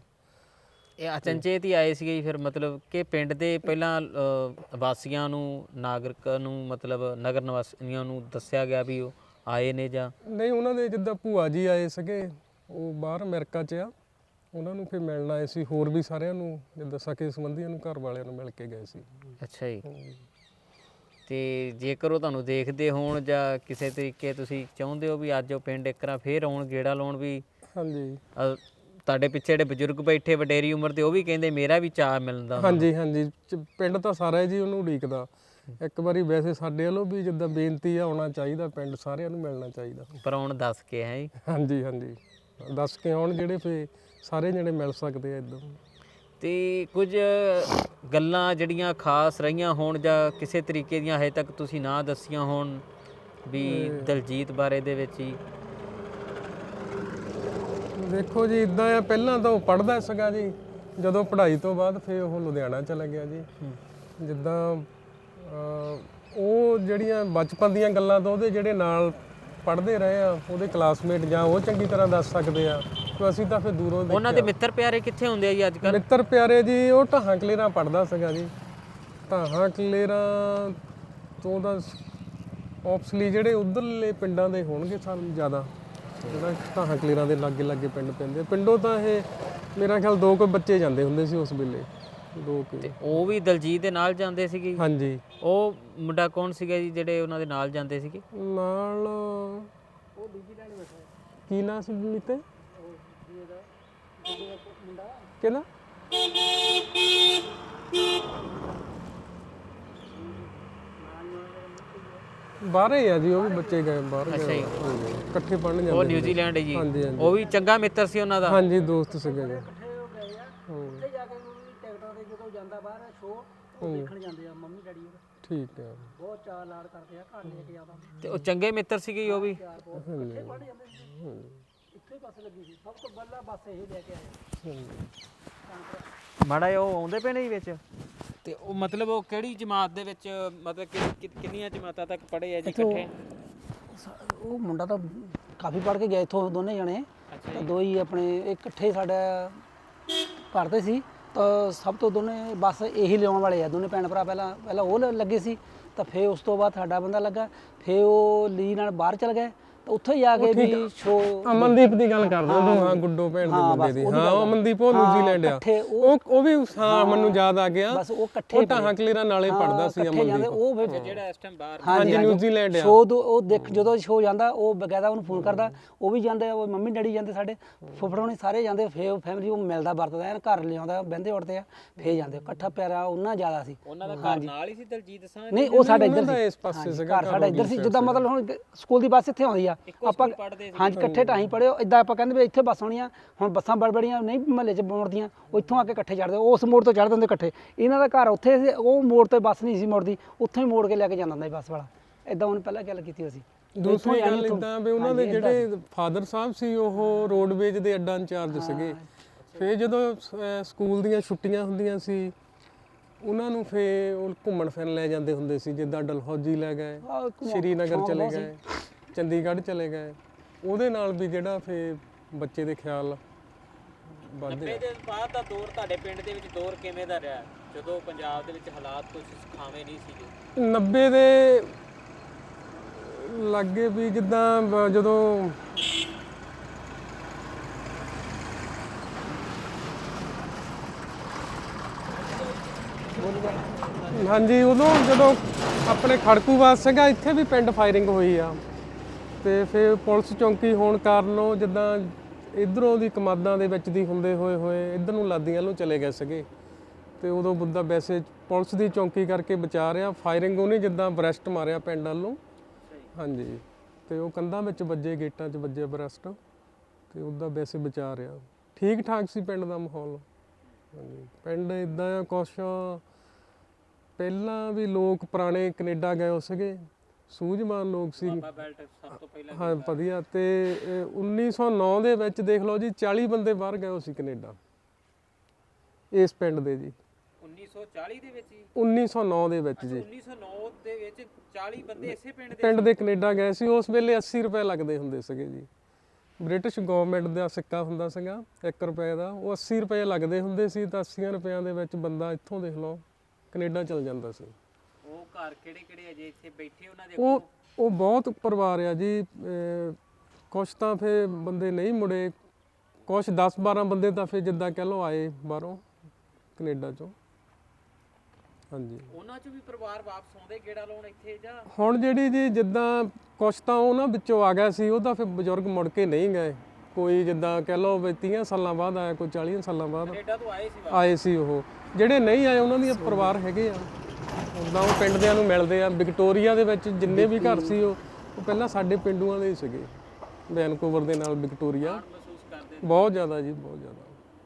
ਇਹ ਅਚਨਚੇਤ ਹੀ ਆਏ ਸੀਗੇ ਜੀ ਫਿਰ ਮਤਲਬ ਕਿ ਪਿੰਡ ਦੇ ਪਹਿਲਾਂ ਅ, ਵਾਸੀਆਂ ਨੂੰ ਨਾਗਰਿਕਾਂ ਨੂੰ ਮਤਲਬ ਨਗਰ ਨਿਵਾਸੀਆਂ ਨੂੰ ਦੱਸਿਆ ਗਿਆ ਵੀ ਉਹ ਆਏ ਨੇ ਜਾਂ? ਨਹੀਂ ਉਹਨਾਂ ਦੇ ਜਿੱਦਾਂ ਭੂਆ ਜੀ ਆਏ ਸੀਗੇ ਉਹ ਬਾਹਰ ਅਮਰੀਕਾ 'ਚ ਆ। ਉਹਨਾਂ ਨੂੰ ਫਿਰ ਮਿਲਣ ਆਏ ਸੀ ਹੋਰ ਵੀ ਸਾਰਿਆਂ ਨੂੰ ਜਿੱਦਾਂ ਸਕੇ ਸੰਬੰਧੀਆਂ ਨੂੰ ਘਰ ਵਾਲਿਆਂ ਨੂੰ ਮਿਲ ਕੇ ਗਏ ਸੀ। ਅੱਛਾ ਜੀ। ਤੇ ਜੇਕਰ ਉਹ ਤੁਹਾਨੂੰ ਦੇਖਦੇ ਹੋਣ ਜਾਂ ਕਿਸੇ ਤਰੀਕੇ ਤੁਸੀਂ ਚਾਹੁੰਦੇ ਹੋ ਵੀ ਅੱਜ ਉਹ ਪਿੰਡ ਇੱਕ ਵਾਰ ਫੇਰ ਆਉਣ ਗੇੜਾ ਲਾਉਣ ਵੀ ਹਾਂਜੀ। ਅ, ਤੁਹਾਡੇ ਪਿੱਛੇ ਜਿਹੜੇ ਬਜ਼ੁਰਗ ਬੈਠੇ ਵਡੇਰੀ ਉਮਰ ਦੇ ਉਹ ਵੀ ਕਹਿੰਦੇ ਮੇਰਾ ਵੀ ਚਾਅ ਮਿਲਦਾ। ਹਾਂਜੀ ਹਾਂਜੀ। ਚ- ਪਿੰਡ ਤਾਂ ਸਾਰਾ ਜੀ ਉਹਨੂੰ ਉਡੀਕਦਾ। ਇੱਕ ਵਾਰੀ ਵੈਸੇ ਸਾਡੇ ਵੱਲੋਂ ਵੀ ਜਿੱਦਾਂ ਬੇਨਤੀ ਆ ਆਉਣਾ ਚਾਹੀਦਾ ਪਿੰਡ ਸਾਰਿਆਂ ਨੂੰ ਮਿਲਣਾ ਚਾਹੀਦਾ। ਪਰ ਹੁਣ ਦੱਸ ਕੇ ਹੈ ਹਾਂਜੀ ਹਾਂਜੀ। ਦੱਸ ਕੇ ਆਉਣ ਜਿਹੜੇ ਫੇ ਸਾਰੇ ਜਿਹੜੇ ਮਿਲ ਸਕਦੇ ਆ ਇਦਾਂ ਤੇ ਕੁਝ ਗੱਲਾਂ ਜਿਹੜੀਆਂ ਖਾਸ ਰਹੀਆਂ ਹੋਣ ਜਾਂ ਕਿਸੇ ਤਰੀਕੇ ਦੀਆਂ ਹਜੇ ਤੱਕ ਤੁਸੀਂ ਨਾ ਦੱਸੀਆਂ ਹੋਣ ਵੀ ਦਲਜੀਤ ਬਾਰੇ ਦੇ ਵਿੱਚ ਹੀ? ਦੇਖੋ ਜੀ ਇਦਾਂ ਆ ਪਹਿਲਾਂ ਤਾਂ ਉਹ ਪੜਦਾ ਸੀਗਾ ਜੀ। ਜਦੋਂ ਪੜ੍ਹਾਈ ਤੋਂ ਬਾਅਦ ਫੇ ਉਹ ਲੁਧਿਆਣਾ ਚਲਾ ਗਿਆ ਜੀ। ਜਿੱਦਾਂ ਅਹ, ਉਹ ਜਿਹੜੀਆਂ ਬਚਪਨ ਦੀਆਂ ਗੱਲਾਂ ਤੋਂ ਉਹਦੇ ਜਿਹੜੇ ਨਾਲ ਪੜ੍ਹਦੇ ਰਹੇ ਆ ਉਹਦੇ ਕਲਾਸਮੇਟ ਜਾਂ ਉਹ ਚੰਗੀ ਤਰ੍ਹਾਂ ਦੱਸ ਸਕਦੇ ਆ ਤੇ ਅਸੀਂ ਤਾਂ ਫਿਰ ਦੂਰੋਂ ਦੇਖਿਆ। ਉਹਨਾਂ ਦੇ ਮਿੱਤਰ ਪਿਆਰੇ ਕਿੱਥੇ ਹੁੰਦੇ ਆ ਜੀ ਅੱਜ ਕੱਲ ਮਿੱਤਰ ਪਿਆਰੇ ਜੀ ਉਹ ਢਾਹਾਂ ਕਲੇਰਾਂ ਪੜਦਾ ਸੀਗਾ ਜੀ। ਢਾਹਾਂ ਕਲੇਰਾਂ ਤੋਂ ਦਾ ਆਪਸਲੀ ਜਿਹੜੇ ਉਧਰਲੇ ਪਿੰਡਾਂ ਦੇ ਹੋਣਗੇ ਸਾਨੂੰ ਜ਼ਿਆਦਾ। ਜਿਹੜਾ ਢਾਹਾਂ ਕਲੇਰਾਂ ਦੇ ਲਾਗੇ ਲਾਗੇ ਪਿੰਡ ਪੈਂਦੇ। ਪਿੰਡੋਂ ਤਾਂ ਇਹ ਮੇਰਾ ਖਿਆਲ ਦੋ ਕੋਈ ਬੱਚੇ ਜਾਂਦੇ ਹੁੰਦੇ ਸੀ ਉਸ ਵੇਲੇ। ਦੋ ਕੁ। ਉਹ ਵੀ ਦਲਜੀਤ ਦੇ ਨਾਲ ਜਾਂਦੇ ਸੀਗੇ ਹਾਂਜੀ। ਉਹ ਮੁੰਡਾ ਕੌਣ ਸੀਗਾ ਜੀ ਜਿਹੜੇ ਉਹਨਾਂ ਦੇ ਨਾਲ ਜਾਂਦੇ ਸੀਗੇ? ਨਾਲ ਕੀ ਨਾਂ ਸੀ ਮੀਤੇ? ਕਿਹਦਾ ਬਾਹਰ ਹੀ ਆ ਜੀ ਉਹ ਵੀ ਬੱਚੇ ਗਏ ਬਾਹਰ ਅੱਛਾ ਗਏ ਜੀ। ਹਾਂਜੀ, ਇਕੱਠੇ ਪੜਨ ਉਹ ਜਾਂਦੇ ਨਿਊਜ਼ੀਲੈਂਡ ਹੈ ਜੀ। ਹਾਂਜੀ, ਹਾਂਜੀ। ਉਹ ਵੀ ਚੰਗਾ ਮਿੱਤਰ ਸੀ ਉਹਨਾਂ ਦਾ। ਹਾਂਜੀ ਦੋਸਤ ਸੀਗੇ ਜੀ। ਉੱਥੇ ਜਾ ਕੇ ਉਹ ਵੀ ਟਿਕਟਾਂ ਤੇ ਜਦੋਂ ਜਾਂਦਾ ਬਾਹਰ ਸ਼ੋਅ ਉਹ ਦੇਖਣ ਜਾਂਦੇ ਆ ਮੰਮੀ ਡੈਡੀ ਉਹਦੇ ਠੀਕ ਹੈ ਬਹੁਤ ਚਾਅ ਲਾੜ ਕਰਦੇ ਆ। ਘਰ ਲੈ ਕੇ ਆਉਂਦਾ ਤੇ ਉਹ ਚੰਗੇ ਮਿੱਤਰ ਸੀਗੇ ਜੀ ਉਹ ਵੀ। ਇੱਥੇ ਬੱਸ ਲੱਗੀ ਸੀ ਸਭ ਤੋਂ ਪਹਿਲਾਂ ਬੱਸ ਇਹ ਲੈ ਕੇ ਆਏ ਮਾੜਾ ਜਿਹਾ ਉਹ ਆਉਂਦੇ ਪਏ ਨੇ ਜੀ ਵਿੱਚ? ਤੇ ਉਹ ਮਤਲਬ ਉਹ ਕਿਹੜੀ ਜਮਾਤ ਦੇ ਵਿੱਚ ਮਤਲਬ ਕਿ- ਕਿ- ਕਿੰਨੀਆਂ ਜਮਾਤਾਂ ਤੱਕ ਪੜ੍ਹੇ ਆ ਜੀ ਇਕੱਠੇ? ਉਹ ਮੁੰਡਾ ਤਾਂ ਕਾਫੀ ਪੜ ਕੇ ਗਿਆ ਇੱਥੋਂ ਦੋਨੇ ਜਣੇ। ਤਾਂ ਦੋ ਹੀ ਆਪਣੇ ਇਕੱਠੇ ਸਾਡਾ ਪੜ੍ਹਦੇ ਸੀ। ਤਾਂ ਸਭ ਤੋਂ ਦੋਨੇ ਬਸ ਇਹੀ ਲਿਆਉਣ ਵਾਲੇ ਆ ਦੋਨੇ ਭੈਣ ਭਰਾ ਪਹਿਲਾਂ ਪਹਿਲਾਂ ਉਹ ਲ- ਲੱਗੇ ਸੀ। ਤਾਂ ਫੇਰ ਉਸ ਤੋਂ ਬਾਅਦ ਸਾਡਾ ਬੰਦਾ ਲੱਗਾ। ਫੇਰ ਉਹ ਲੀ ਨਾਲ ਬਾਹਰ ਚਲ ਗਏ। ਉੱਥੇ ਜਾ ਕੇ ਵੀ ਸ਼ੋ ਅਮਨਦੀਪ ਦੀ ਗੱਲ ਕਰਦੇ ਹੋ ਹਾਂ ਗੁੱਡੋ ਭੈਣ ਦੇ ਮੁੰਡੇ ਦੀ। ਹਾਂ ਉਹ। ਅਮਨਦੀਪ ਉਹ ਨਿਊਜ਼ੀਲੈਂਡ ਆ। ਉਹ- ਉਹ ਵੀ ਹਾਂ ਮੈਨੂੰ ਯਾਦ ਆ ਗਿਆ। ਬਸ ਉਹ ਇਕੱਠੇ ਉਹ ਢਾਹਾਂ ਕਲੀਰਾਂ ਨਾਲੇ ਪੜਦਾ ਸੀ ਅਮਨਦੀਪ। ਉਹ ਫਿਰ ਜਿਹੜਾ ਇਸ ਟਾਈਮ ਬਾਹਰ ਹਾਂਜੀ ਨਿਊਜ਼ੀਲੈਂਡ ਆ। ਸ਼ੋ ਉਹ ਦੇਖ ਜਦੋਂ ਸ਼ੋ ਜਾਂਦਾ ਉਹ ਬਕਾਇਦਾ ਉਹਨੂੰ ਫੋਨ ਕਰਦਾ ਉਹ ਵੀ ਜਾਂਦੇ ਉਹ ਮੰਮੀ ਡੈਡੀ ਜਾਂਦੇ ਸਾਡੇ ਫੁੱਫੜ ਸਾਰੇ ਜਾਂਦੇ ਫੇਰ ਫੈਮਿਲੀ ਉਹ ਮਿਲਦਾ ਵਰਤਦਾ ਐਨ ਘਰ ਲਿਆਉਂਦਾ ਬਹਿੰਦੇ ਉੱਠਦੇ ਆ ਫੇਰ ਜਾਂਦੇ ਇਕੱਠਾ ਪਿਆਰਾ ਉਹਨਾਂ ਜ਼ਿਆਦਾ ਸੀ। ਉਹਨਾਂ ਦਾ ਘਰ ਨਾਲ ਹੀ ਸੀ ਦਲਜੀਤ ਸਾਂ ਨਹੀਂ ਉਹ ਸਾਡਾ ਇੱਧਰ ਸੀ। ਇਸ ਪਾਸੇ ਹਾਂਜੀ, ਸੀਗਾ, ਘਰ ਸਾਡਾ ਇੱਧਰ ਸੀ ਜਿੱਦਾਂ ਮਤਲਬ ਹੁਣ ਸਕੂਲ ਦੀ ਬੱਸ ਇੱਥੇ ਆਉਂਦੀ ਆ। ਆਪਾਂ ਹਾਂਜੀ ਇਕੱਠੇ ਢਾਹੀਂ ਪੜਿਓ ਇਦਾਂ ਆਪਾਂ ਕਹਿੰਦੇ ਵੀ ਇੱਥੇ ਬੱਸ ਆਉਣੀ ਆ ਹੁਣ ਬੱਸਾਂ ਬੜਬੜੀਆਂ ਨਹੀਂ ਮਹੱਲੇ 'ਚ ਮੋੜਦੀਆਂ ਉਹ ਇੱਥੋਂ ਆ ਕੇ ਇਕੱਠੇ ਚੜਦੇ ਉਸ ਮੋੜ ਤੋਂ ਚੜ੍ਹਦੇ ਹੁੰਦੇ ਇਕੱਠੇ। ਇਹਨਾਂ ਦਾ ਘਰ ਉੱਥੇ ਸੀ ਉਹ ਮੋੜ ਤੇ ਬੱਸ ਨਹੀਂ ਸੀ ਮੁੜਦੀ ਉੱਥੋਂ ਹੀ ਮੋੜ ਕੇ ਲੈ ਕੇ ਜਾਂਦਾ ਹੁੰਦਾ ਸੀ ਬੱਸ ਵਾਲਾ। ਇਦਾਂ ਉਹਨੇ ਪਹਿਲਾਂ ਗੱਲ ਕੀਤੀ ਸੀ। ਦੂਸਰੀ ਗੱਲ ਇਦਾਂ ਵੀ ਉਹਨਾਂ ਦੇ ਜਿਹੜੇ ਫਾਦਰ ਸਾਹਿਬ ਸੀ ਉਹ ਰੋਡਵੇਜ ਦੇ ਅੱਡਾ ਇੰਚਾਰਜ ਸੀਗੇ। ਫਿਰ ਜਦੋਂ ਸਕੂਲ ਦੀਆਂ ਛੁੱਟੀਆਂ ਹੁੰਦੀਆਂ ਸੀ ਉਹਨਾਂ ਨੂੰ ਫੇ ਉਹ ਘੁੰਮਣ ਫਿਰਨ ਲੈ ਜਾਂਦੇ ਹੁੰਦੇ ਸੀ ਜਿੱਦਾਂ ਡਲਹੌਜੀ ਲੈ ਗਏ ਸ਼੍ਰੀਨਗਰ ਚਲੇ। ਗਏ। ਚੰਡੀਗੜ੍ਹ ਚਲੇ ਗਏ। ਉਹਦੇ ਨਾਲ ਵੀ ਜਿਹੜਾ ਫੇ ਬੱਚੇ ਦੇ ਖਿਆਲ ਵੱਧਦੇ ਆ। ਦੇ ਬਾਅਦ ਦਾ ਦੌਰ ਤੁਹਾਡੇ ਪਿੰਡ ਦੇ ਵਿੱਚ ਦੌਰ ਕਿਵੇਂ ਦਾ ਰਿਹਾ? ਜਦੋਂ ਪੰਜਾਬ ਦੇ ਵਿੱਚ ਹਾਲਾਤ ਕੁਝ ਸੁਖਾਵੇਂ ਨਹੀਂ ਸੀਗੇ। 90 ਦੇ ਲੱਗੇ ਵੀ ਜਿੱਦਾਂ ਜਦੋਂ ਹਾਂਜੀ ਉਦੋਂ ਜਦੋਂ ਆਪਣੇ ਖੜਕੂਵਾਸ ਸੀਗਾ ਇੱਥੇ ਵੀ ਪਿੰਡ ਫਾਇਰਿੰਗ ਹੋਈ ਆ। ਤੇ ਫਿਰ ਪੁਲਿਸ ਚੌਂਕੀ ਹੋਣ ਕਾਰਨ ਉਹ ਜਿੱਦਾਂ ਇਧਰੋਂ ਦੀ ਕਮਾਦਾਂ ਦੇ ਵਿੱਚ ਦੀ ਹੁੰਦੇ ਹੋਏ ਹੋਏ ਇਧਰ ਨੂੰ ਲਾਦੀਆਂ ਨੂੰ ਚਲੇ ਗਏ ਸੀਗੇ। ਤੇ ਉਦੋਂ ਬੰਦਾ ਵੈਸੇ ਪੁਲਿਸ ਦੀ ਚੌਂਕੀ ਕਰਕੇ ਬਚਾ ਰਿਹਾ ਫਾਇਰਿੰਗ ਉਹਨੇ ਜਿੱਦਾਂ ਬਰੈਸਟ ਮਾਰਿਆ ਪਿੰਡ ਵੱਲ। ਹਾਂਜੀ, ਤੇ ਉਹ ਕੰਧਾਂ ਵਿੱਚ ਵੱਜੇ, ਗੇਟਾਂ 'ਚ ਵੱਜੇ ਬਰੈਸਟ ਤੇ ਉਹਦਾ ਵੈਸੇ ਬਚਾ ਰਿਹਾ। ਠੀਕ ਠਾਕ ਸੀ ਪਿੰਡ ਦਾ ਮਾਹੌਲ। ਹਾਂਜੀ, ਪਿੰਡ ਇਦਾਂ ਆ ਕੁਛ, ਪਹਿਲਾਂ ਵੀ ਲੋਕ ਪੁਰਾਣੇ ਕੈਨੇਡਾ ਗਏ ਹੋ ਸੀਗੇ। ਸੂਝਵਾਨ ਲੋਕ ਸੀ। ਬੈਲਟ ਸਭ ਤੋਂ ਪਹਿਲਾਂ ਹਾਂ ਵਧੀਆ। ਤੇ ਇਹ 1909 ਦੇ ਵਿੱਚ ਦੇਖ ਲਓ ਜੀ 40 ਬੰਦੇ ਬਾਹਰ ਗਏ ਹੋ ਸੀ ਕੈਨੇਡਾ। ਇਸ ਪਿੰਡ ਦੇ ਜੀ। 1940 ਦੇ ਵਿੱਚ ਹੀ 1909 ਦੇ ਵਿੱਚ ਜੀ। 1909 ਦੇ ਵਿੱਚ 40 ਬੰਦੇ ਇਸੇ ਪਿੰਡ ਦੇ ਪਿੰਡ ਦੇ ਕੈਨੇਡਾ ਗਏ ਸੀ। ਉਸ ਵੇਲੇ 80 ਰੁਪਏ ਲੱਗਦੇ ਹੁੰਦੇ ਸੀਗੇ ਜੀ। ਬ੍ਰਿਟਿਸ਼ ਗਵਰਨਮੈਂਟ ਦਾ ਸਿੱਕਾ ਹੁੰਦਾ ਸੀਗਾ 1 ਰੁਪਏ ਦਾ। ਉਹ 80 ਰੁਪਏ ਲੱਗਦੇ ਹੁੰਦੇ ਸੀ ਤਾਂ 80 ਰੁਪਿਆਂ ਦੇ ਵਿੱਚ ਬੰਦਾ ਇੱਥੋਂ ਦੇਖ ਲਓ ਕੈਨੇਡਾ ਚਲ ਜਾਂਦਾ ਸੀ। ਉਹ ਘਰ ਕਿਹੜੇ ਕਿਹੜੇ ਅਜੇ ਇੱਥੇ ਬੈਠੇ ਉਹਨਾਂ ਦੇ ਉਹ ਉਹ ਬਹੁਤ ਪਰਿਵਾਰ ਆ ਜੀ ਅਹ ਕੁਛ ਤਾਂ ਫੇ ਬੰਦੇ ਨਹੀਂ ਮੁੜੇ ਕੁਛ 10 12 ਬੰਦੇ ਤਾਂ ਫੇ ਜਿੱਦਾਂ ਕਹਿ ਲਓ ਆਏ ਬਾਹਰੋਂ ਕੈਨੇਡਾ ਚੋਂ। ਹਾਂਜੀ। ਉਹਨਾਂ ਚੋਂ ਵੀ ਪਰਿਵਾਰ ਵਾਪਸ ਆਉਂਦੇ ਗੇੜਾ ਲਾਉਣ ਇੱਥੇ ਜਾਂ? ਹੁਣ ਜਿਹੜੀ ਜੀ ਜਿੱਦਾਂ ਕੁਛ ਤਾਂ ਉਹਨਾਂ ਵਿੱਚੋਂ ਆ ਗਿਆ ਸੀ ਉਹ ਤਾਂ ਫਿਰ ਬਜ਼ੁਰਗ ਮੁੜ ਕੇ ਨਹੀਂ ਗਏ। ਕੋਈ ਜਿੱਦਾਂ ਕਹਿ ਲਓ ਵੀ 30 ਸਾਲਾਂ ਬਾਅਦ ਆਇਆ ਕੋਈ 40 ਸਾਲਾਂ ਬਾਅਦ ਕੈਨੇਡਾ ਤੋਂ ਆਏ ਸੀ ਆਏ ਸੀ ਉਹ। ਜਿਹੜੇ ਨਹੀਂ ਆਏ ਉਹਨਾਂ ਦੀਆਂ ਪਰਿਵਾਰ ਹੈਗੇ ਆ। ਉਦਾਂ ਉਹ ਪਿੰਡ ਦਿਆਂ ਨੂੰ ਮਿਲਦੇ ਆ। ਵਿਕਟੋਰੀਆ ਦੇ ਵਿੱਚ ਜਿੰਨੇ ਵੀ ਘਰ ਸੀ ਉਹ ਉਹ ਪਹਿਲਾਂ ਸਾਡੇ ਪਿੰਡੂਆਂ ਦੇ ਹੀ ਸੀਗੇ। ਵੈਨਕੂਵਰ ਦੇ ਨਾਲ ਵਿਕਟੋਰੀਆ। ਬਹੁਤ ਜ਼ਿਆਦਾ ਜੀ, ਬਹੁਤ ਜ਼ਿਆਦਾ।